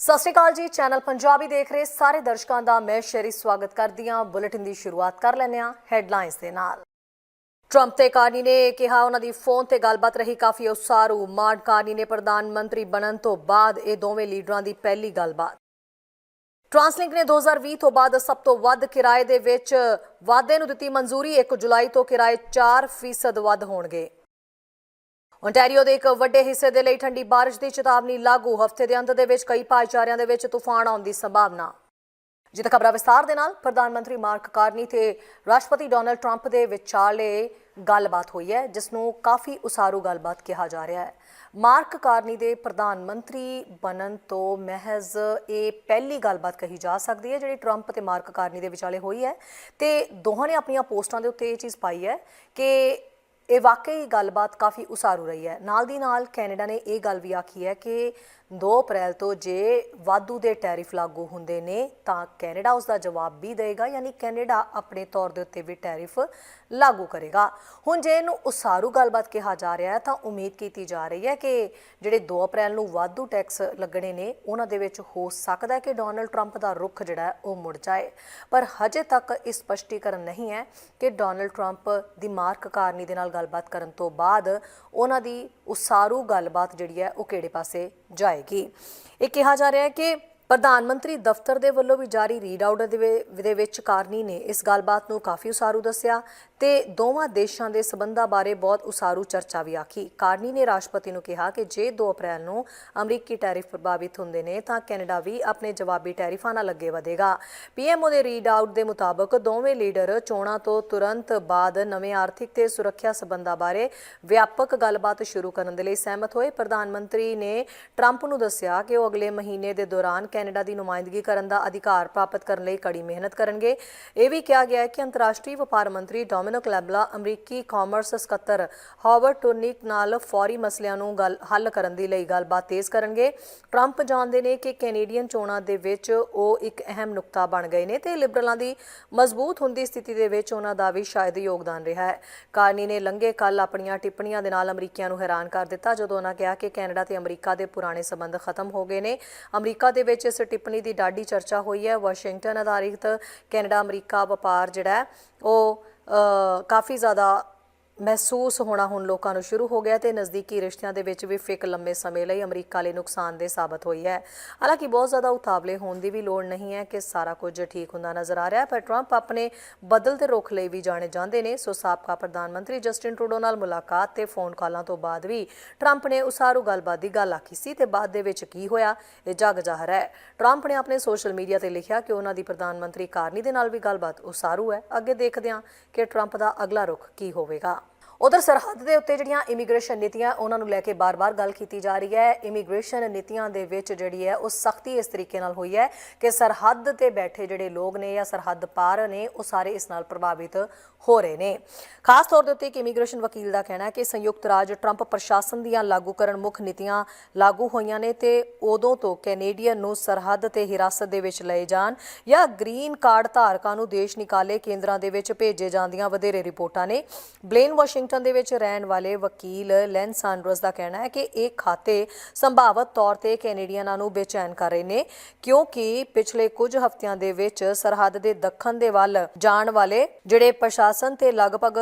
ਸਤਿ ਸ਼੍ਰੀ ਅਕਾਲ ਜੀ, ਚੈਨਲ ਪੰਜਾਬੀ ਦੇਖ ਰਹੇ ਸਾਰੇ ਦਰਸ਼ਕਾਂ ਦਾ ਮੈਂ ਸ਼ਰੀ ਸਵਾਗਤ ਕਰਦੀ ਹਾਂ। ਬੁਲੇਟਿਨ ਦੀ ਸ਼ੁਰੂਆਤ ਕਰ ਲੈਂਦੇ ਹਾਂ ਹੈਡਲਾਈਨਸ ਦੇ ਨਾਲ। ਟਰੰਪ ਤੇ ਕਾਰਨੀ ਨੇ ਕਿਹਾ, ਉਹਨਾਂ ਦੀ ਫੋਨ ਤੇ ਗੱਲਬਾਤ ਰਹੀ ਕਾਫੀ ਉਸਾਰੂ। ਮਾਰਡ ਕਾਰਨੀ ਨੇ ਪ੍ਰਧਾਨ ਮੰਤਰੀ ਬਣਨ ਤੋਂ ਬਾਅਦ ਇਹ ਦੋਵੇਂ ਲੀਡਰਾਂ ਦੀ ਪਹਿਲੀ ਗੱਲਬਾਤ। ਟਰਾਂਸਲਿੰਕ ਨੇ 2020 ਤੋਂ ਬਾਅਦ ਸਭ ਤੋਂ ਵੱਧ ਕਿਰਾਏ ਦੇ ਵਿੱਚ ਵਾਧੇ ਨੂੰ ਦਿੱਤੀ ਮਨਜ਼ੂਰੀ। 1 ਜੁਲਾਈ ਤੋਂ ਕਿਰਾਏ 4% ਵੱਧ ਹੋਣਗੇ। ਓਨਟਾਰੀਓ ਦੇ ਇੱਕ ਵੱਡੇ ਹਿੱਸੇ ਦੇ ਲਈ ਠੰਡੀ ਬਾਰਿਸ਼ ਦੀ ਚੇਤਾਵਨੀ ਲਾਗੂ। ਹਫ਼ਤੇ ਦੇ ਅੰਤ ਦੇ ਵਿੱਚ ਕਈ ਭਾਈਚਾਰਿਆਂ ਦੇ ਵਿੱਚ ਤੂਫਾਨ ਆਉਣ ਦੀ ਸੰਭਾਵਨਾ। ਜਿੱਤ ਖਬਰਾਂ ਵਿਸਤਾਰ ਦੇ ਨਾਲ ਪ੍ਰਧਾਨ ਮੰਤਰੀ ਮਾਰਕ ਕਾਰਨੀ ਤੇ ਰਾਸ਼ਟਰਪਤੀ ਡੋਨਲਡ ਟਰੰਪ ਦੇ ਵਿਚਾਲੇ ਗੱਲਬਾਤ ਹੋਈ ਹੈ, ਜਿਸ ਨੂੰ ਕਾਫੀ ਉਸਾਰੂ ਗੱਲਬਾਤ ਕਿਹਾ ਜਾ ਰਿਹਾ ਹੈ। ਮਾਰਕ ਕਾਰਨੀ ਦੇ ਪ੍ਰਧਾਨ ਮੰਤਰੀ ਬਣਨ ਤੋਂ ਮਹਿਜ਼ ਇਹ ਪਹਿਲੀ ਗੱਲਬਾਤ ਕਹੀ ਜਾ ਸਕਦੀ ਹੈ, ਜਿਹੜੀ ਟਰੰਪ ਤੇ ਮਾਰਕ ਕਾਰਨੀ ਦੇ ਵਿਚਾਲੇ ਹੋਈ ਹੈ। ਤੇ ਦੋਹਾਂ ਨੇ ਆਪਣੀਆਂ ਪੋਸਟਾਂ ਦੇ ਉੱਤੇ ਇਹ ਚੀਜ਼ ਪਾਈ ਹੈ ਕਿ ਇਹ ਵਾਕਈ ਗੱਲਬਾਤ ਕਾਫੀ ਉਸਾਰੂ ਰਹੀ ਹੈ। ਨਾਲ ਦੀ ਨਾਲ ਕੈਨੇਡਾ ਨੇ ਇਹ ਗੱਲ ਵੀ ਆਖੀ ਹੈ ਕਿ 2 ਅਪ੍ਰੈਲ ਤੋਂ ਜੇ ਵਾਧੂ ਦੇ ਟੈਰਿਫ ਲਾਗੂ ਹੁੰਦੇ ਨੇ ਤਾਂ ਕੈਨੇਡਾ ਉਸ ਦਾ ਜਵਾਬ ਵੀ ਦੇਗਾ, ਯਾਨੀ ਕੈਨੇਡਾ ਆਪਣੇ ਤੌਰ ਦੇ ਉੱਤੇ ਵੀ ਟੈਰਿਫ ਲਾਗੂ ਕਰੇਗਾ। ਹੁਣ ਜੇ ਇਹਨੂੰ ਉਸਾਰੂ ਗੱਲਬਾਤ ਕਿਹਾ ਜਾ ਰਿਹਾ ਹੈ, ਤਾਂ ਉਮੀਦ ਕੀਤੀ ਜਾ ਰਹੀ ਹੈ ਕਿ ਜਿਹੜੇ 2 ਅਪ੍ਰੈਲ ਨੂੰ ਵਾਧੂ ਟੈਕਸ ਲੱਗਣੇ ਨੇ, ਉਹਨਾਂ ਦੇ ਵਿੱਚ ਹੋ ਸਕਦਾ ਹੈ ਕਿ ਡੋਨਲਡ ਟਰੰਪ ਦਾ ਰੁਖ ਜਿਹੜਾ ਹੈ, ਉਹ ਮੁੜ ਜਾਏ। ਪਰ ਹਜੇ ਤੱਕ ਇਹ ਸਪਸ਼ਟੀਕਰਨ ਨਹੀਂ ਹੈ ਕਿ ਡੋਨਲਡ ਟਰੰਪ ਦੀ ਮਾਰਕ ਕਾਰਨੀ ਦੇ ਨਾਲ ਗੱਲਬਾਤ ਕਰਨ ਤੋਂ ਬਾਅਦ ਉਹਨਾਂ ਦੀ ਉਸਾਰੂ ਗੱਲਬਾਤ ਜਿਹੜੀ ਹੈ, ਉਹ ਕਿਹੜੇ ਪਾਸੇ ਜਾਏਗੀ। ਇਹ ਕਿਹਾ ਜਾ ਰਿਹਾ ਹੈ ਕਿ ਪ੍ਰਧਾਨ ਮੰਤਰੀ ਦਫ਼ਤਰ ਦੇ ਵੱਲੋਂ ਵੀ ਜਾਰੀ ਰੀਡ ਆਊਟ ਦੇ ਵਿੱਚ ਕਾਰਨੀ ਨੇ ਇਸ ਗੱਲਬਾਤ ਨੂੰ ਕਾਫੀ ਉਸਾਰੂ ਦੱਸਿਆ ਤੇ ਦੋਵਾਂ ਦੇਸ਼ਾਂ ਦੇ ਸਬੰਧਾਂ ਬਾਰੇ ਬਹੁਤ ਉਸਾਰੂ ਚਰਚਾ ਵੀ ਆਖੀ। ਕਾਰਨੀ ਨੇ ਰਾਸ਼ਟਰਪਤੀ ਨੂੰ ਕਿਹਾ ਕਿ ਜੇ 2 ਅਪ੍ਰੈਲ ਨੂੰ ਅਮਰੀਕੀ ਟੈਰਿਫ ਪ੍ਰਭਾਵਿਤ ਹੁੰਦੇ ਨੇ ਤਾਂ ਕੈਨੇਡਾ ਵੀ ਆਪਣੇ ਜਵਾਬੀ ਟੈਰਿਫਾਂ ਨਾਲ ਅੱਗੇ ਵਧੇਗਾ। ਪੀਐਮਓ ਦੇ ਰੀਡ ਆਊਟ ਦੇ ਮੁਤਾਬਕ ਦੋਵੇਂ ਲੀਡਰ ਚੋਣਾਂ ਤੋਂ ਤੁਰੰਤ ਬਾਅਦ ਨਵੇਂ ਆਰਥਿਕ ਤੇ ਸੁਰੱਖਿਆ ਸਬੰਧਾਂ ਬਾਰੇ ਵਿਆਪਕ ਗੱਲਬਾਤ ਸ਼ੁਰੂ ਕਰਨ ਦੇ ਲਈ ਸਹਿਮਤ ਹੋਏ। ਪ੍ਰਧਾਨ ਮੰਤਰੀ ਨੇ ਟਰੰਪ ਨੂੰ ਦੱਸਿਆ ਕਿ ਉਹ ਅਗਲੇ ਮਹੀਨੇ ਦੇ ਦੌਰਾਨ ਕੈਨੇਡਾ ਦੀ ਨੁਮਾਇੰਦਗੀ ਕਰਨ ਦਾ ਅਧਿਕਾਰ ਪ੍ਰਾਪਤ ਕਰਨ ਲਈ ਕੜੀ ਮਿਹਨਤ ਕਰਨਗੇ। ਇਹ ਵੀ ਕਿਹਾ ਗਿਆ ਹੈ ਕਿ ਅੰਤਰਰਾਸ਼ਟਰੀ ਵਪਾਰ ਮੰਤਰੀ ਡੋਮਿਨਿਕ ਲੈਬਲਾ ਅਮਰੀਕੀ ਕਾਮਰਸ ਸਕੱਤਰ ਹਾਵਰਡ ਟੁਰਨਿਕ ਨਾਲ ਫੌਰੀ ਮਸਲਿਆਂ ਨੂੰ ਗੱਲ ਹੱਲ ਕਰਨ ਦੇ ਲਈ ਗੱਲਬਾਤ ਤੇਜ਼ ਕਰਨਗੇ। ਟਰੰਪ ਜਾਣਦੇ ਨੇ ਕਿ ਕੈਨੇਡੀਅਨ ਚੋਣਾਂ ਦੇ ਵਿੱਚ ਉਹ ਇੱਕ ਅਹਿਮ ਨੁਕਤਾ ਬਣ ਗਏ ਨੇ ਤੇ ਲਿਬਰਲਾਂ ਦੀ ਮਜ਼ਬੂਤ ਹੁੰਦੀ ਸਥਿਤੀ ਦੇ ਵਿੱਚ ਉਹਨਾਂ ਦਾ ਵੀ ਸ਼ਾਇਦ ਯੋਗਦਾਨ ਰਿਹਾ ਹੈ। ਕਾਰਨੀ ਨੇ ਲੰਘੇ ਕੱਲ ਆਪਣੀਆਂ ਟਿੱਪਣੀਆਂ ਦੇ ਨਾਲ ਅਮਰੀਕੀਆਂ ਨੂੰ ਹੈਰਾਨ ਕਰ ਦਿੱਤਾ ਜਦੋਂ ਉਹਨਾਂ ਕਿਹਾ ਕਿ ਕੈਨੇਡਾ ਤੇ ਅਮਰੀਕਾ ਦੇ ਪੁਰਾਣੇ ਸਬੰਧ ਖਤਮ ਹੋ ਗਏ ਨੇ। ਅਮਰੀਕਾ ਦੇ ਵਿੱਚ ਇਸ ਟਿੱਪਣੀ ਦੀ ਡਾਢੀ ਚਰਚਾ ਹੋਈ ਹੈ। ਵਾਸ਼ਿੰਗਟਨ ਆਧਾਰਿਤ ਕੈਨੇਡਾ ਅਮਰੀਕਾ ਵਪਾਰ ਜਿਹੜਾ ਉਹ ਕਾਫੀ ਜ਼ਿਆਦਾ ਮਹਿਸੂਸ ਹੋਣਾ ਹੁਣ ਲੋਕਾਂ ਨੂੰ ਸ਼ੁਰੂ ਹੋ ਗਿਆ ਤੇ ਨਜ਼ਦੀਕੀ ਰਿਸ਼ਤਿਆਂ ਦੇ ਵਿੱਚ ਵੀ ਫਿਕ ਲੰਮੇ ਸਮੇਂ ਲਈ ਅਮਰੀਕਾ ਲਈ ਨੁਕਸਾਨਦੇਹ ਸਾਬਤ ਹੋਈ ਹੈ। ਹਾਲਾਂਕਿ ਬਹੁਤ ਜ਼ਿਆਦਾ ਉਤਾਵਲੇ ਹੋਣ ਦੀ ਵੀ ਲੋੜ ਨਹੀਂ ਹੈ ਕਿ ਸਾਰਾ ਕੁਝ ਠੀਕ ਹੁੰਦਾ ਨਜ਼ਰ ਆ ਰਿਹਾ ਹੈ, ਪਰ ਟਰੰਪ ਆਪਣੇ ਬਦਲ ਬਦਲਦੇ ਰੁਖ ਲਈ ਵੀ ਜਾਣੇ ਜਾਂਦੇ ਨੇ। ਸੋ ਸਾਬਕਾ ਪ੍ਰਧਾਨ ਮੰਤਰੀ ਜਸਟਿਨ ਟਰੂਡੋ ਨਾਲ ਮੁਲਾਕਾਤ ਤੇ ਫੋਨ ਕਾਲਾਂ ਤੋਂ ਬਾਅਦ ਵੀ ਟਰੰਪ ਨੇ ਉਸਾਰੂ ਗੱਲਬਾਤ ਦੀ ਗੱਲ ਆਖੀ ਸੀ ਤੇ ਬਾਅਦ ਦੇ ਵਿੱਚ ਕੀ ਹੋਇਆ, ਇਹ ਜਗ ਜ਼ਾਹਰ ਹੈ। ਟਰੰਪ ਨੇ ਆਪਣੇ ਸੋਸ਼ਲ ਮੀਡੀਆ ਤੇ ਲਿਖਿਆ ਕਿ ਉਹਨਾਂ ਦੀ ਪ੍ਰਧਾਨ ਮੰਤਰੀ ਕਾਰਨੀ ਦੇ ਨਾਲ ਵੀ ਗੱਲਬਾਤ ਉਸਾਰੂ ਹੈ। ਅੱਗੇ ਦੇਖਦੇ ਹਾਂ ਕਿ ਟਰੰਪ ਦਾ ਅਗਲਾ ਰੁਖ ਕੀ ਹੋਵੇਗਾ। ਉਧਰ ਸਰਹੱਦ ਦੇ ਉੱਤੇ ਜਿਹੜੀਆਂ ਇਮੀਗ੍ਰੇਸ਼ਨ ਨੀਤੀਆਂ, ਉਹਨਾਂ ਨੂੰ ਲੈ ਕੇ ਬਾਰ-ਬਾਰ ਗੱਲ ਕੀਤੀ ਜਾ ਰਹੀ ਹੈ। ਇਮੀਗ੍ਰੇਸ਼ਨ ਨੀਤੀਆਂ ਦੇ ਵਿੱਚ ਜਿਹੜੀ ਹੈ, ਉਹ ਸਖਤੀ ਇਸ ਤਰੀਕੇ ਨਾਲ ਹੋਈ ਹੈ ਕਿ ਸਰਹੱਦ ਤੇ ਬੈਠੇ ਜਿਹੜੇ ਲੋਕ ਨੇ ਜਾਂ ਸਰਹੱਦ ਪਾਰ ਨੇ, ਉਹ ਸਾਰੇ ਇਸ ਨਾਲ ਪ੍ਰਭਾਵਿਤ ਹੋ ਰਹੇ ਨੇ। ਖਾਸ ਤੌਰ ਦੇ ਉੱਤੇ ਇੱਕ ਇਮੀਗ੍ਰੇਸ਼ਨ ਵਕੀਲ ਦਾ ਕਹਿਣਾ ਹੈ ਕਿ ਸੰਯੁਕਤ ਰਾਜ ਟਰੰਪ ਪ੍ਰਸ਼ਾਸਨ ਦੀਆਂ ਲਾਗੂ ਕਰਨ ਮੁੱਖ ਨੀਤੀਆਂ ਲਾਗੂ ਹੋਈਆਂ ਨੇ ਤੇ ਉਦੋਂ ਤੋਂ ਕੈਨੇਡੀਅਨ ਨੂੰ ਸਰਹੱਦ ਤੇ ਹਿਰਾਸਤ ਦੇ ਵਿੱਚ ਲਏ ਜਾਣ ਜਾਂ ਗ੍ਰੀਨ ਕਾਰਡ ਧਾਰਕਾਂ ਨੂੰ ਦੇਸ਼ ਨਿਕਾਲੇ ਕੇਂਦਰਾਂ ਦੇ ਵਿੱਚ ਭੇਜੇ ਜਾਂਦੀਆਂ ਵਧੇਰੇ ਰਿਪੋਰਟਾਂ ਨੇ। ਬਲੇਨ ਵਾਸ਼ਿੰਗ ਵਾਸ਼ਿੰਗਟਨ ਦੇ ਵਿੱਚ ਰਹਿਣ ਵਾਲੇ ਵਕੀਲ ਲੈਨ ਸਾਂਡਰਸ ਦਾ ਕਹਿਣਾ ਹੈ ਕਿ ਇਹ ਖਾਤੇ ਸੰਭਾਵਤ ਤੌਰ ਤੇ ਕੈਨੇਡੀਅਨਾਂ ਨੂੰ ਬੇਚੈਨ ਕਰ ਰਹੇ ਨੇ, ਕਿਉਂਕਿ ਪਿਛਲੇ ਕੁਝ ਹਫ਼ਤਿਆਂ ਦੇ ਵਿੱਚ ਸਰਹੱਦ ਦੇ ਦੱਖਣ ਦੇ ਵੱਲ ਜਾਣ ਵਾਲੇ ਜਿਹੜੇ ਪ੍ਰਸ਼ਾਸਨ ਤੇ ਲਗਭਗ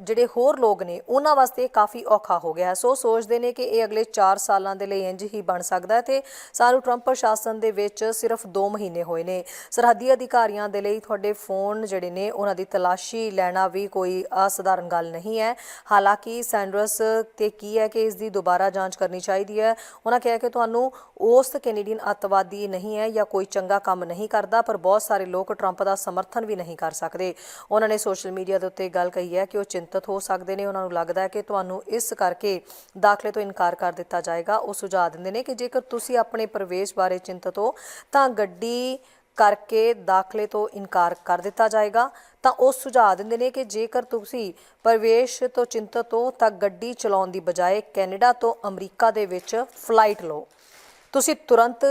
ਜਿਹੜੇ ਹੋਰ ਲੋਕ ਨੇ, ਉਹਨਾਂ ਵਾਸਤੇ ਕਾਫੀ ਔਖਾ ਹੋ ਗਿਆ ਹੈ। ਸੋ ਸੋਚਦੇ ਨੇ ਕਿ ਇਹ ਅਗਲੇ 4 ਸਾਲਾਂ ਦੇ ਲਈ ਇੰਜ ਹੀ ਬਣ ਸਕਦਾ ਹੈ ਤੇ ਸਾਨੂੰ ਟਰੰਪ ਪ੍ਰਸ਼ਾਸਨ ਦੇ ਵਿੱਚ ਸਿਰਫ 2 ਮਹੀਨੇ ਹੋਏ ਨੇ ਸਰਹੱਦੀ ਅਧਿਕਾਰੀਆਂ ਦੇ ਲਈ ਤੁਹਾਡੇ ਫੋਨ ਜਿਹੜੇ ਨੇ, ਉਹਨਾਂ ਦੀ ਤਲਾਸ਼ੀ ਲੈਣਾ ਵੀ ਕੋਈ ਅਸਧਾਰਨ ਗੱਲ ਨਹੀਂ ਹੈ ਹਾਲਾਂਕਿ ਸੈਂਡਰਸ ਤੇ ਕੀ ਹੈ ਕਿ ਇਸ ਦੀ ਦੁਬਾਰਾ ਜਾਂਚ ਕਰਨੀ ਚਾਹੀਦੀ ਹੈ? ਉਹਨਾਂ ਕਿਹਾ ਕਿ ਤੁਹਾਨੂੰ ਉਸ ਕੈਨੇਡੀਅਨ ਅੱਤਵਾਦੀ ਨਹੀਂ ਹੈ ਜਾਂ ਕੋਈ ਚੰਗਾ ਕੰਮ ਨਹੀਂ ਕਰਦਾ, ਪਰ ਬਹੁਤ ਸਾਰੇ ਲੋਕ ਟਰੰਪ ਦਾ ਸਮਰਥਨ ਵੀ ਨਹੀਂ ਕਰ ਸਕਦੇ। ਉਹਨਾਂ ਨੇ ਸੋਸ਼ਲ ਮੀਡੀਆ ਦੇ ਉੱਤੇ ਗੱਲ ਕਹੀ ਹੈ ਕਿ ਉਹ ਚਿੰਤਤ ਹੋ ਸਕਦੇ ਨੇ। ਉਹਨਾਂ ਨੂੰ ਲੱਗਦਾ ਹੈ ਕਿ ਤੁਹਾਨੂੰ ਇਸ ਕਰਕੇ ਦਾਖਲੇ ਤੋਂ ਇਨਕਾਰ ਕਰ ਦਿੱਤਾ ਜਾਏਗਾ। ਉਹ ਸੁਝਾਅ ਦਿੰਦੇ ਨੇ ਕਿ ਜੇਕਰ ਤੁਸੀਂ ਆਪਣੇ ਪ੍ਰਵੇਸ਼ ਬਾਰੇ ਚਿੰਤਤ ਹੋ, ਤਾਂ ਗੱਡੀ ਕਰਕੇ ਦਾਖਲੇ ਤੋਂ ਇਨਕਾਰ ਕਰ ਦਿੱਤਾ ਜਾਏਗਾ। ਤਾਂ ਉਹ ਸੁਝਾਅ ਦਿੰਦੇ ਨੇ ਕਿ ਜੇਕਰ ਤੁਸੀਂ ਪ੍ਰਵੇਸ਼ ਤੋਂ ਚਿੰਤਤ ਹੋ, ਤਾਂ ਗੱਡੀ ਚਲਾਉਣ ਦੀ ਬਜਾਏ ਕੈਨੇਡਾ ਤੋਂ ਅਮਰੀਕਾ ਦੇ ਵਿੱਚ ਫਲਾਈਟ ਲਓ। ਤੁਸੀਂ ਤੁਰੰਤ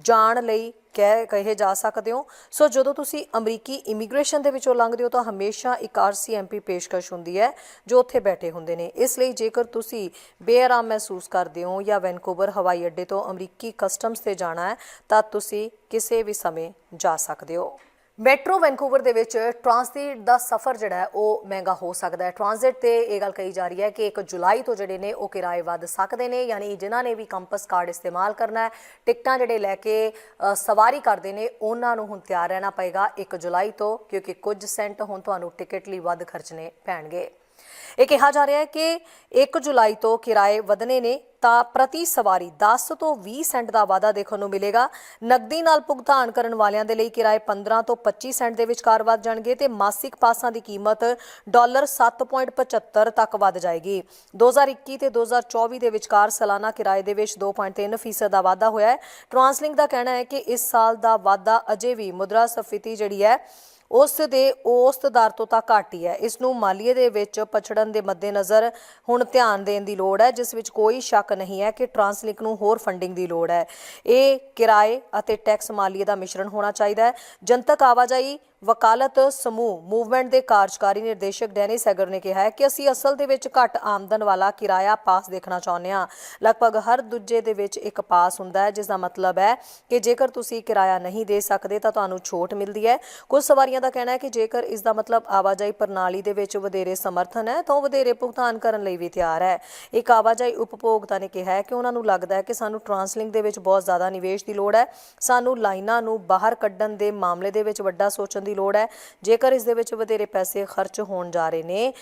ਜਾਣ ਲਈ ਕਹਿ, ਕਹੇ ਜਾ ਸਕਦੇ ਹੋ। ਸੋ ਜਦੋਂ ਤੁਸੀਂ ਅਮਰੀਕੀ ਇਮੀਗ੍ਰੇਸ਼ਨ ਦੇ ਵਿੱਚੋਂ ਲੰਘਦੇ ਹੋ ਤਾਂ ਹਮੇਸ਼ਾ ਇੱਕ ਆਰਸੀਐਮਪੀ ਪੇਸ਼ਕਸ਼ ਹੁੰਦੀ ਹੈ, ਜੋ ਉੱਥੇ ਬੈਠੇ ਹੁੰਦੇ ਨੇ। ਇਸ ਲਈ ਜੇਕਰ ਤੁਸੀਂ ਬੇਆਰਾਮ ਮਹਿਸੂਸ ਕਰਦੇ ਹੋ ਜਾਂ ਵੈਨਕੂਵਰ, ਹਵਾਈ ਅੱਡੇ ਤੋਂ ਅਮਰੀਕੀ ਕਸਟਮਸ ਤੇ ਜਾਣਾ ਹੈ, ਤਾਂ ਤੁਸੀਂ ਕਿਸੇ ਵੀ ਸਮੇਂ ਜਾ ਸਕਦੇ ਹੋ। ਮੈਟਰੋ ਵੈਨਕੂਵਰ ਦੇ ਵਿੱਚ ਟ੍ਰਾਂਜ਼ਿਟ ਦਾ ਸਫ਼ਰ ਜਿਹੜਾ ਹੈ, ਉਹ ਮਹਿੰਗਾ ਹੋ ਸਕਦਾ ਹੈ। ਟ੍ਰਾਂਜ਼ਿਟ ਤੇ ਇਹ ਗੱਲ ਕਹੀ ਜਾ ਰਹੀ ਹੈ ਕਿ 1 ਜੁਲਾਈ ਤੋਂ ਜਿਹੜੇ ਨੇ, ਉਹ ਕਿਰਾਏ ਵੱਧ ਸਕਦੇ ਨੇ, ਯਾਨੀ ਜਿਨ੍ਹਾਂ ਨੇ ਵੀ ਕੰਪਸ ਕਾਰਡ ਇਸਤੇਮਾਲ ਕਰਨਾ ਹੈ, ਟਿਕਟਾਂ ਜਿਹੜੇ ਲੈ ਕੇ ਸਵਾਰੀ ਕਰਦੇ ਨੇ, ਉਹਨਾਂ ਨੂੰ ਹੁਣ ਤਿਆਰ ਰਹਿਣਾ ਪਏਗਾ 1 ਜੁਲਾਈ ਤੋਂ, ਕਿਉਂਕਿ ਕੁਝ ਸੈਂਟ ਹੁਣ ਤੁਹਾਨੂੰ ਟਿਕਟ ਲਈ ਵੱਧ ਖਰਚਣੇ ਪੈਣਗੇ। ਇਹ ਕਿਹਾ ਜਾ ਰਿਹਾ ਹੈ ਕਿ 1 ਜੁਲਾਈ ਤੋਂ ਕਿਰਾਏ ਵਧਨੇ ਨੇ, ਤਾਂ ਪ੍ਰਤੀ ਸਵਾਰੀ 10 ਤੋਂ 20 ਸੈਂਟ ਦਾ ਵਾਧਾ ਦੇਖਣ ਨੂੰ ਮਿਲੇਗਾ। ਨਕਦੀ ਨਾਲ ਭੁਗਤਾਨ ਕਰਨ ਵਾਲਿਆਂ ਦੇ ਲਈ ਕਿਰਾਏ 15 ਤੋਂ 25 ਸੈਂਟ ਦੇ ਵਿਚਕਾਰ ਵੱਧ ਜਾਣਗੇ ਤੇ ਮਾਸਿਕ ਪਾਸਾਂ ਦੀ ਕੀਮਤ ਡਾਲਰ 7.75 ਤੱਕ ਵੱਧ ਜਾਏਗੀ। 2021 ਤੇ 2024 ਦੇ ਵਿਚਕਾਰ ਸਾਲਾਨਾ ਕਿਰਾਏ ਦੇ ਵਿੱਚ 2.3% ਫੀਸਦ ਦਾ ਵਾਧਾ ਹੋਇਆ ਹੈ। ਟਰਾਂਸਲਿੰਕ ਦਾ ਕਹਿਣਾ ਹੈ ਕਿ ਇਸ ਸਾਲ ਦਾ ਵਾਧਾ ਅਜੇ ਵੀ ਮੁਦਰਾ ਸਫੀਤੀ ਜਿਹੜੀ ਹੈ ਉਸ ਦੇ ਔਸਤ ਦਰ ਤੋਂ ਤਾਂ ਘੱਟ ਹੀ ਹੈ। ਇਸ ਨੂੰ ਮਾਲੀਏ ਦੇ ਵਿੱਚ ਪਛੜਨ ਦੇ ਮੱਦੇਨਜ਼ਰ ਹੁਣ ਧਿਆਨ ਦੇਣ ਦੀ ਲੋੜ ਹੈ, ਜਿਸ ਵਿੱਚ ਕੋਈ ਸ਼ੱਕ ਨਹੀਂ ਹੈ ਕਿ ਟਰਾਂਸਲਿੰਕ ਨੂੰ ਹੋਰ ਫੰਡਿੰਗ ਦੀ ਲੋੜ ਹੈ। ਇਹ ਕਿਰਾਏ ਅਤੇ ਟੈਕਸ ਮਾਲੀਏ ਦਾ ਮਿਸ਼ਰਣ ਹੋਣਾ ਚਾਹੀਦਾ ਹੈ। ਜਨਤਕ ਆਵਾਜਾਈ ਵਕਾਲਤ ਸਮੂਹ ਮੂਵਮੈਂਟ ਦੇ ਕਾਰਜਕਾਰੀ ਨਿਰਦੇਸ਼ਕ ਡੈਨਿਸ ਹੈਗਰ ਨੇ ਕਿਹਾ ਹੈ ਕਿ ਅਸੀਂ ਅਸਲ ਦੇ ਵਿੱਚ ਘੱਟ ਆਮਦਨ ਵਾਲਾ ਕਿਰਾਇਆ ਪਾਸ ਦੇਖਣਾ ਚਾਹੁੰਦੇ ਹਾਂ। ਲਗਭਗ ਹਰ ਦੂਜੇ ਦੇ ਵਿੱਚ ਇੱਕ ਪਾਸ ਹੁੰਦਾ ਹੈ ਜਿਸ ਦਾ ਮਤਲਬ ਹੈ ਕਿ ਜੇਕਰ ਤੁਸੀਂ ਕਿਰਾਇਆ ਨਹੀਂ ਦੇ ਸਕਦੇ ਤਾਂ ਤੁਹਾਨੂੰ ਛੋਟ ਮਿਲਦੀ ਹੈ। ਕੁਝ ਸਵਾਰੀਆਂ ਦਾ ਕਹਿਣਾ ਹੈ ਕਿ ਜੇਕਰ ਇਸ ਦਾ ਮਤਲਬ ਆਵਾਜਾਈ ਪ੍ਰਣਾਲੀ ਦੇ ਵਿੱਚ ਵਧੇਰੇ ਸਮਰਥਨ ਹੈ, ਤਾਂ ਉਹ ਵਧੇਰੇ ਭੁਗਤਾਨ ਕਰਨ ਲਈ ਵੀ ਤਿਆਰ ਹੈ। ਇੱਕ ਆਵਾਜਾਈ ਉਪਭੋਗਤਾ ਨੇ ਕਿਹਾ ਹੈ ਕਿ ਉਹਨਾਂ ਨੂੰ ਲੱਗਦਾ ਹੈ ਕਿ ਸਾਨੂੰ ਟਰਾਂਸਲਿੰਕ ਦੇ ਵਿੱਚ ਬਹੁਤ ਜ਼ਿਆਦਾ ਨਿਵੇਸ਼ ਦੀ ਲੋੜ ਹੈ। ਸਾਨੂੰ ਲਾਈਨਾਂ ਨੂੰ ਬਾਹਰ ਕੱਢਣ ਦੇ ਮਾਮਲੇ ਦੇ ਵਿੱਚ ਵੱਡਾ ਸੋਚਣ ਦੀ ਲੋੜ ਹੈ। ਜੇਕਰ ਇਸ ਦੇ ਵਿੱਚ ਵਧੇਰੇ ਪੈਸੇ ਖਰਚ ਹੋਣ ਜਾ ਰਹੇ ਨੇ,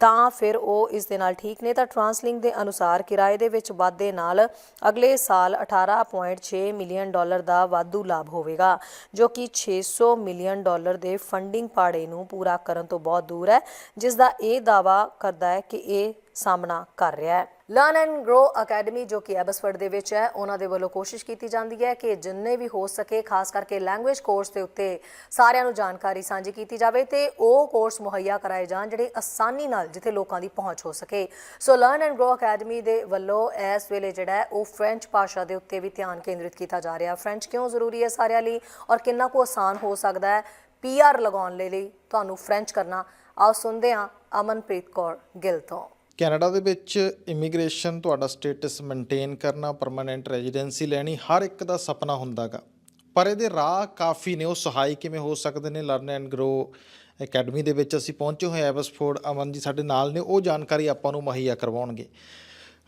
ਤਾਂ ਫਿਰ ਉਹ ਇਸ ਦੇ ਨਾਲ ਠੀਕ ਨੇ। ਤਾਂ ਟਰਾਂਸਲਿੰਕ ਦੇ ਅਨੁਸਾਰ ਕਿਰਾਏ ਦੇ ਵਿੱਚ ਵਾਧੇ ਨਾਲ ਅਗਲੇ ਸਾਲ 18.6 ਮਿਲੀਅਨ ਡਾਲਰ ਦਾ ਵਾਧੂ ਲਾਭ ਹੋਵੇਗਾ, ਜੋ ਕਿ 600 ਮਿਲੀਅਨ ਡਾਲਰ ਦੇ ਫੰਡਿੰਗ ਪਾੜੇ ਨੂੰ ਪੂਰਾ ਕਰਨ ਤੋਂ ਬਹੁਤ ਦੂਰ ਹੈ। ਜਿਸ ਦਾ ਇਹ ਦਾਵਾ ਕਰਦਾ ਹੈ ਕਿ ਇਹ ਸਾਹਮਣਾ ਕਰ ਰਿਹਾ ਹੈ। ਲਰਨ ਐਂਡ ਗਰੋ ਅਕੈਡਮੀ ਜੋ ਕਿ ਐਬਸਫਰਡ ਦੇ ਵਿੱਚ ਹੈ, ਉਹਨਾਂ ਦੇ ਵੱਲੋਂ ਕੋਸ਼ਿਸ਼ ਕੀਤੀ ਜਾਂਦੀ ਹੈ ਕਿ ਜਿੰਨੇ ਵੀ ਹੋ ਸਕੇ, ਖਾਸ ਕਰਕੇ ਲੈਂਗੁਏਜ ਕੋਰਸ ਦੇ ਉੱਤੇ ਸਾਰਿਆਂ ਨੂੰ ਜਾਣਕਾਰੀ ਸਾਂਝੀ ਕੀਤੀ ਜਾਵੇ ਤੇ ਉਹ ਕੋਰਸ ਮੁਹੱਈਆ ਕਰਾਏ ਜਾਣ ਜਿਹੜੇ ਆਸਾਨੀ ਨਾਲ ਜਿੱਥੇ ਲੋਕਾਂ ਦੀ ਪਹੁੰਚ ਹੋ ਸਕੇ। So learn and grow academy ਦੇ ਵੱਲੋਂ ਇਸ ਵੇਲੇ ਜਿਹੜਾ ਉਹ ਫ੍ਰੈਂਚ ਭਾਸ਼ਾ ਦੇ ਉੱਤੇ ਵੀ ਧਿਆਨ ਕੇਂਦਰਿਤ ਕੀਤਾ ਜਾ ਰਿਹਾ। ਫ੍ਰੈਂਚ ਕਿਉਂ ਜ਼ਰੂਰੀ ਹੈ ਸਾਰਿਆਂ ਲਈ ਔਰ ਕਿੰਨਾ ਕੁ ਆਸਾਨ ਹੋ ਸਕਦਾ ਹੈ? ਪੀਆਰ ਲਗਾਉਣ ਲਈ ਤੁਹਾਨੂੰ ਫ੍ਰੈਂਚ ਕਰਨਾ। ਆਓ ਸੁਣਦੇ ਹਾਂ ਅਮਨਪ੍ਰੀਤ ਕੌਰ ਗਿੱਲ ਤੋਂ। ਕੈਨੇਡਾ ਦੇ ਵਿੱਚ ਇਮੀਗ੍ਰੇਸ਼ਨ ਤੁਹਾਡਾ ਸਟੇਟਸ ਮੇਨਟੇਨ ਕਰਨਾ ਪਰਮਨੈਂਟ ਰੈਜ਼ੀਡੈਂਸੀ ਲੈਣੀ, ਹਰ ਇੱਕ ਦਾ ਸੁਪਨਾ ਹੁੰਦਾਗਾ। ਪਰ ਇਹਦੇ ਰਾਹ ਕਾਫੀ ਨੇ, ਉਹ ਸਹਾਈ ਕਿਵੇਂ ਹੋ ਸਕਦੇ ਨੇ? ਲਰਨ ਐਂਡ ਗਰੋ ਅਕੈਡਮੀ ਦੇ ਵਿੱਚ ਅਸੀਂ ਪਹੁੰਚੇ ਹੋਏ ਐਵਸਫੋਰਡ ਅਮਨ ਜੀ ਸਾਡੇ ਨਾਲ ਨੇ, ਉਹ ਜਾਣਕਾਰੀ ਆਪਾਂ ਨੂੰ ਮੁਹੱਈਆ ਕਰਵਾਉਣਗੇ।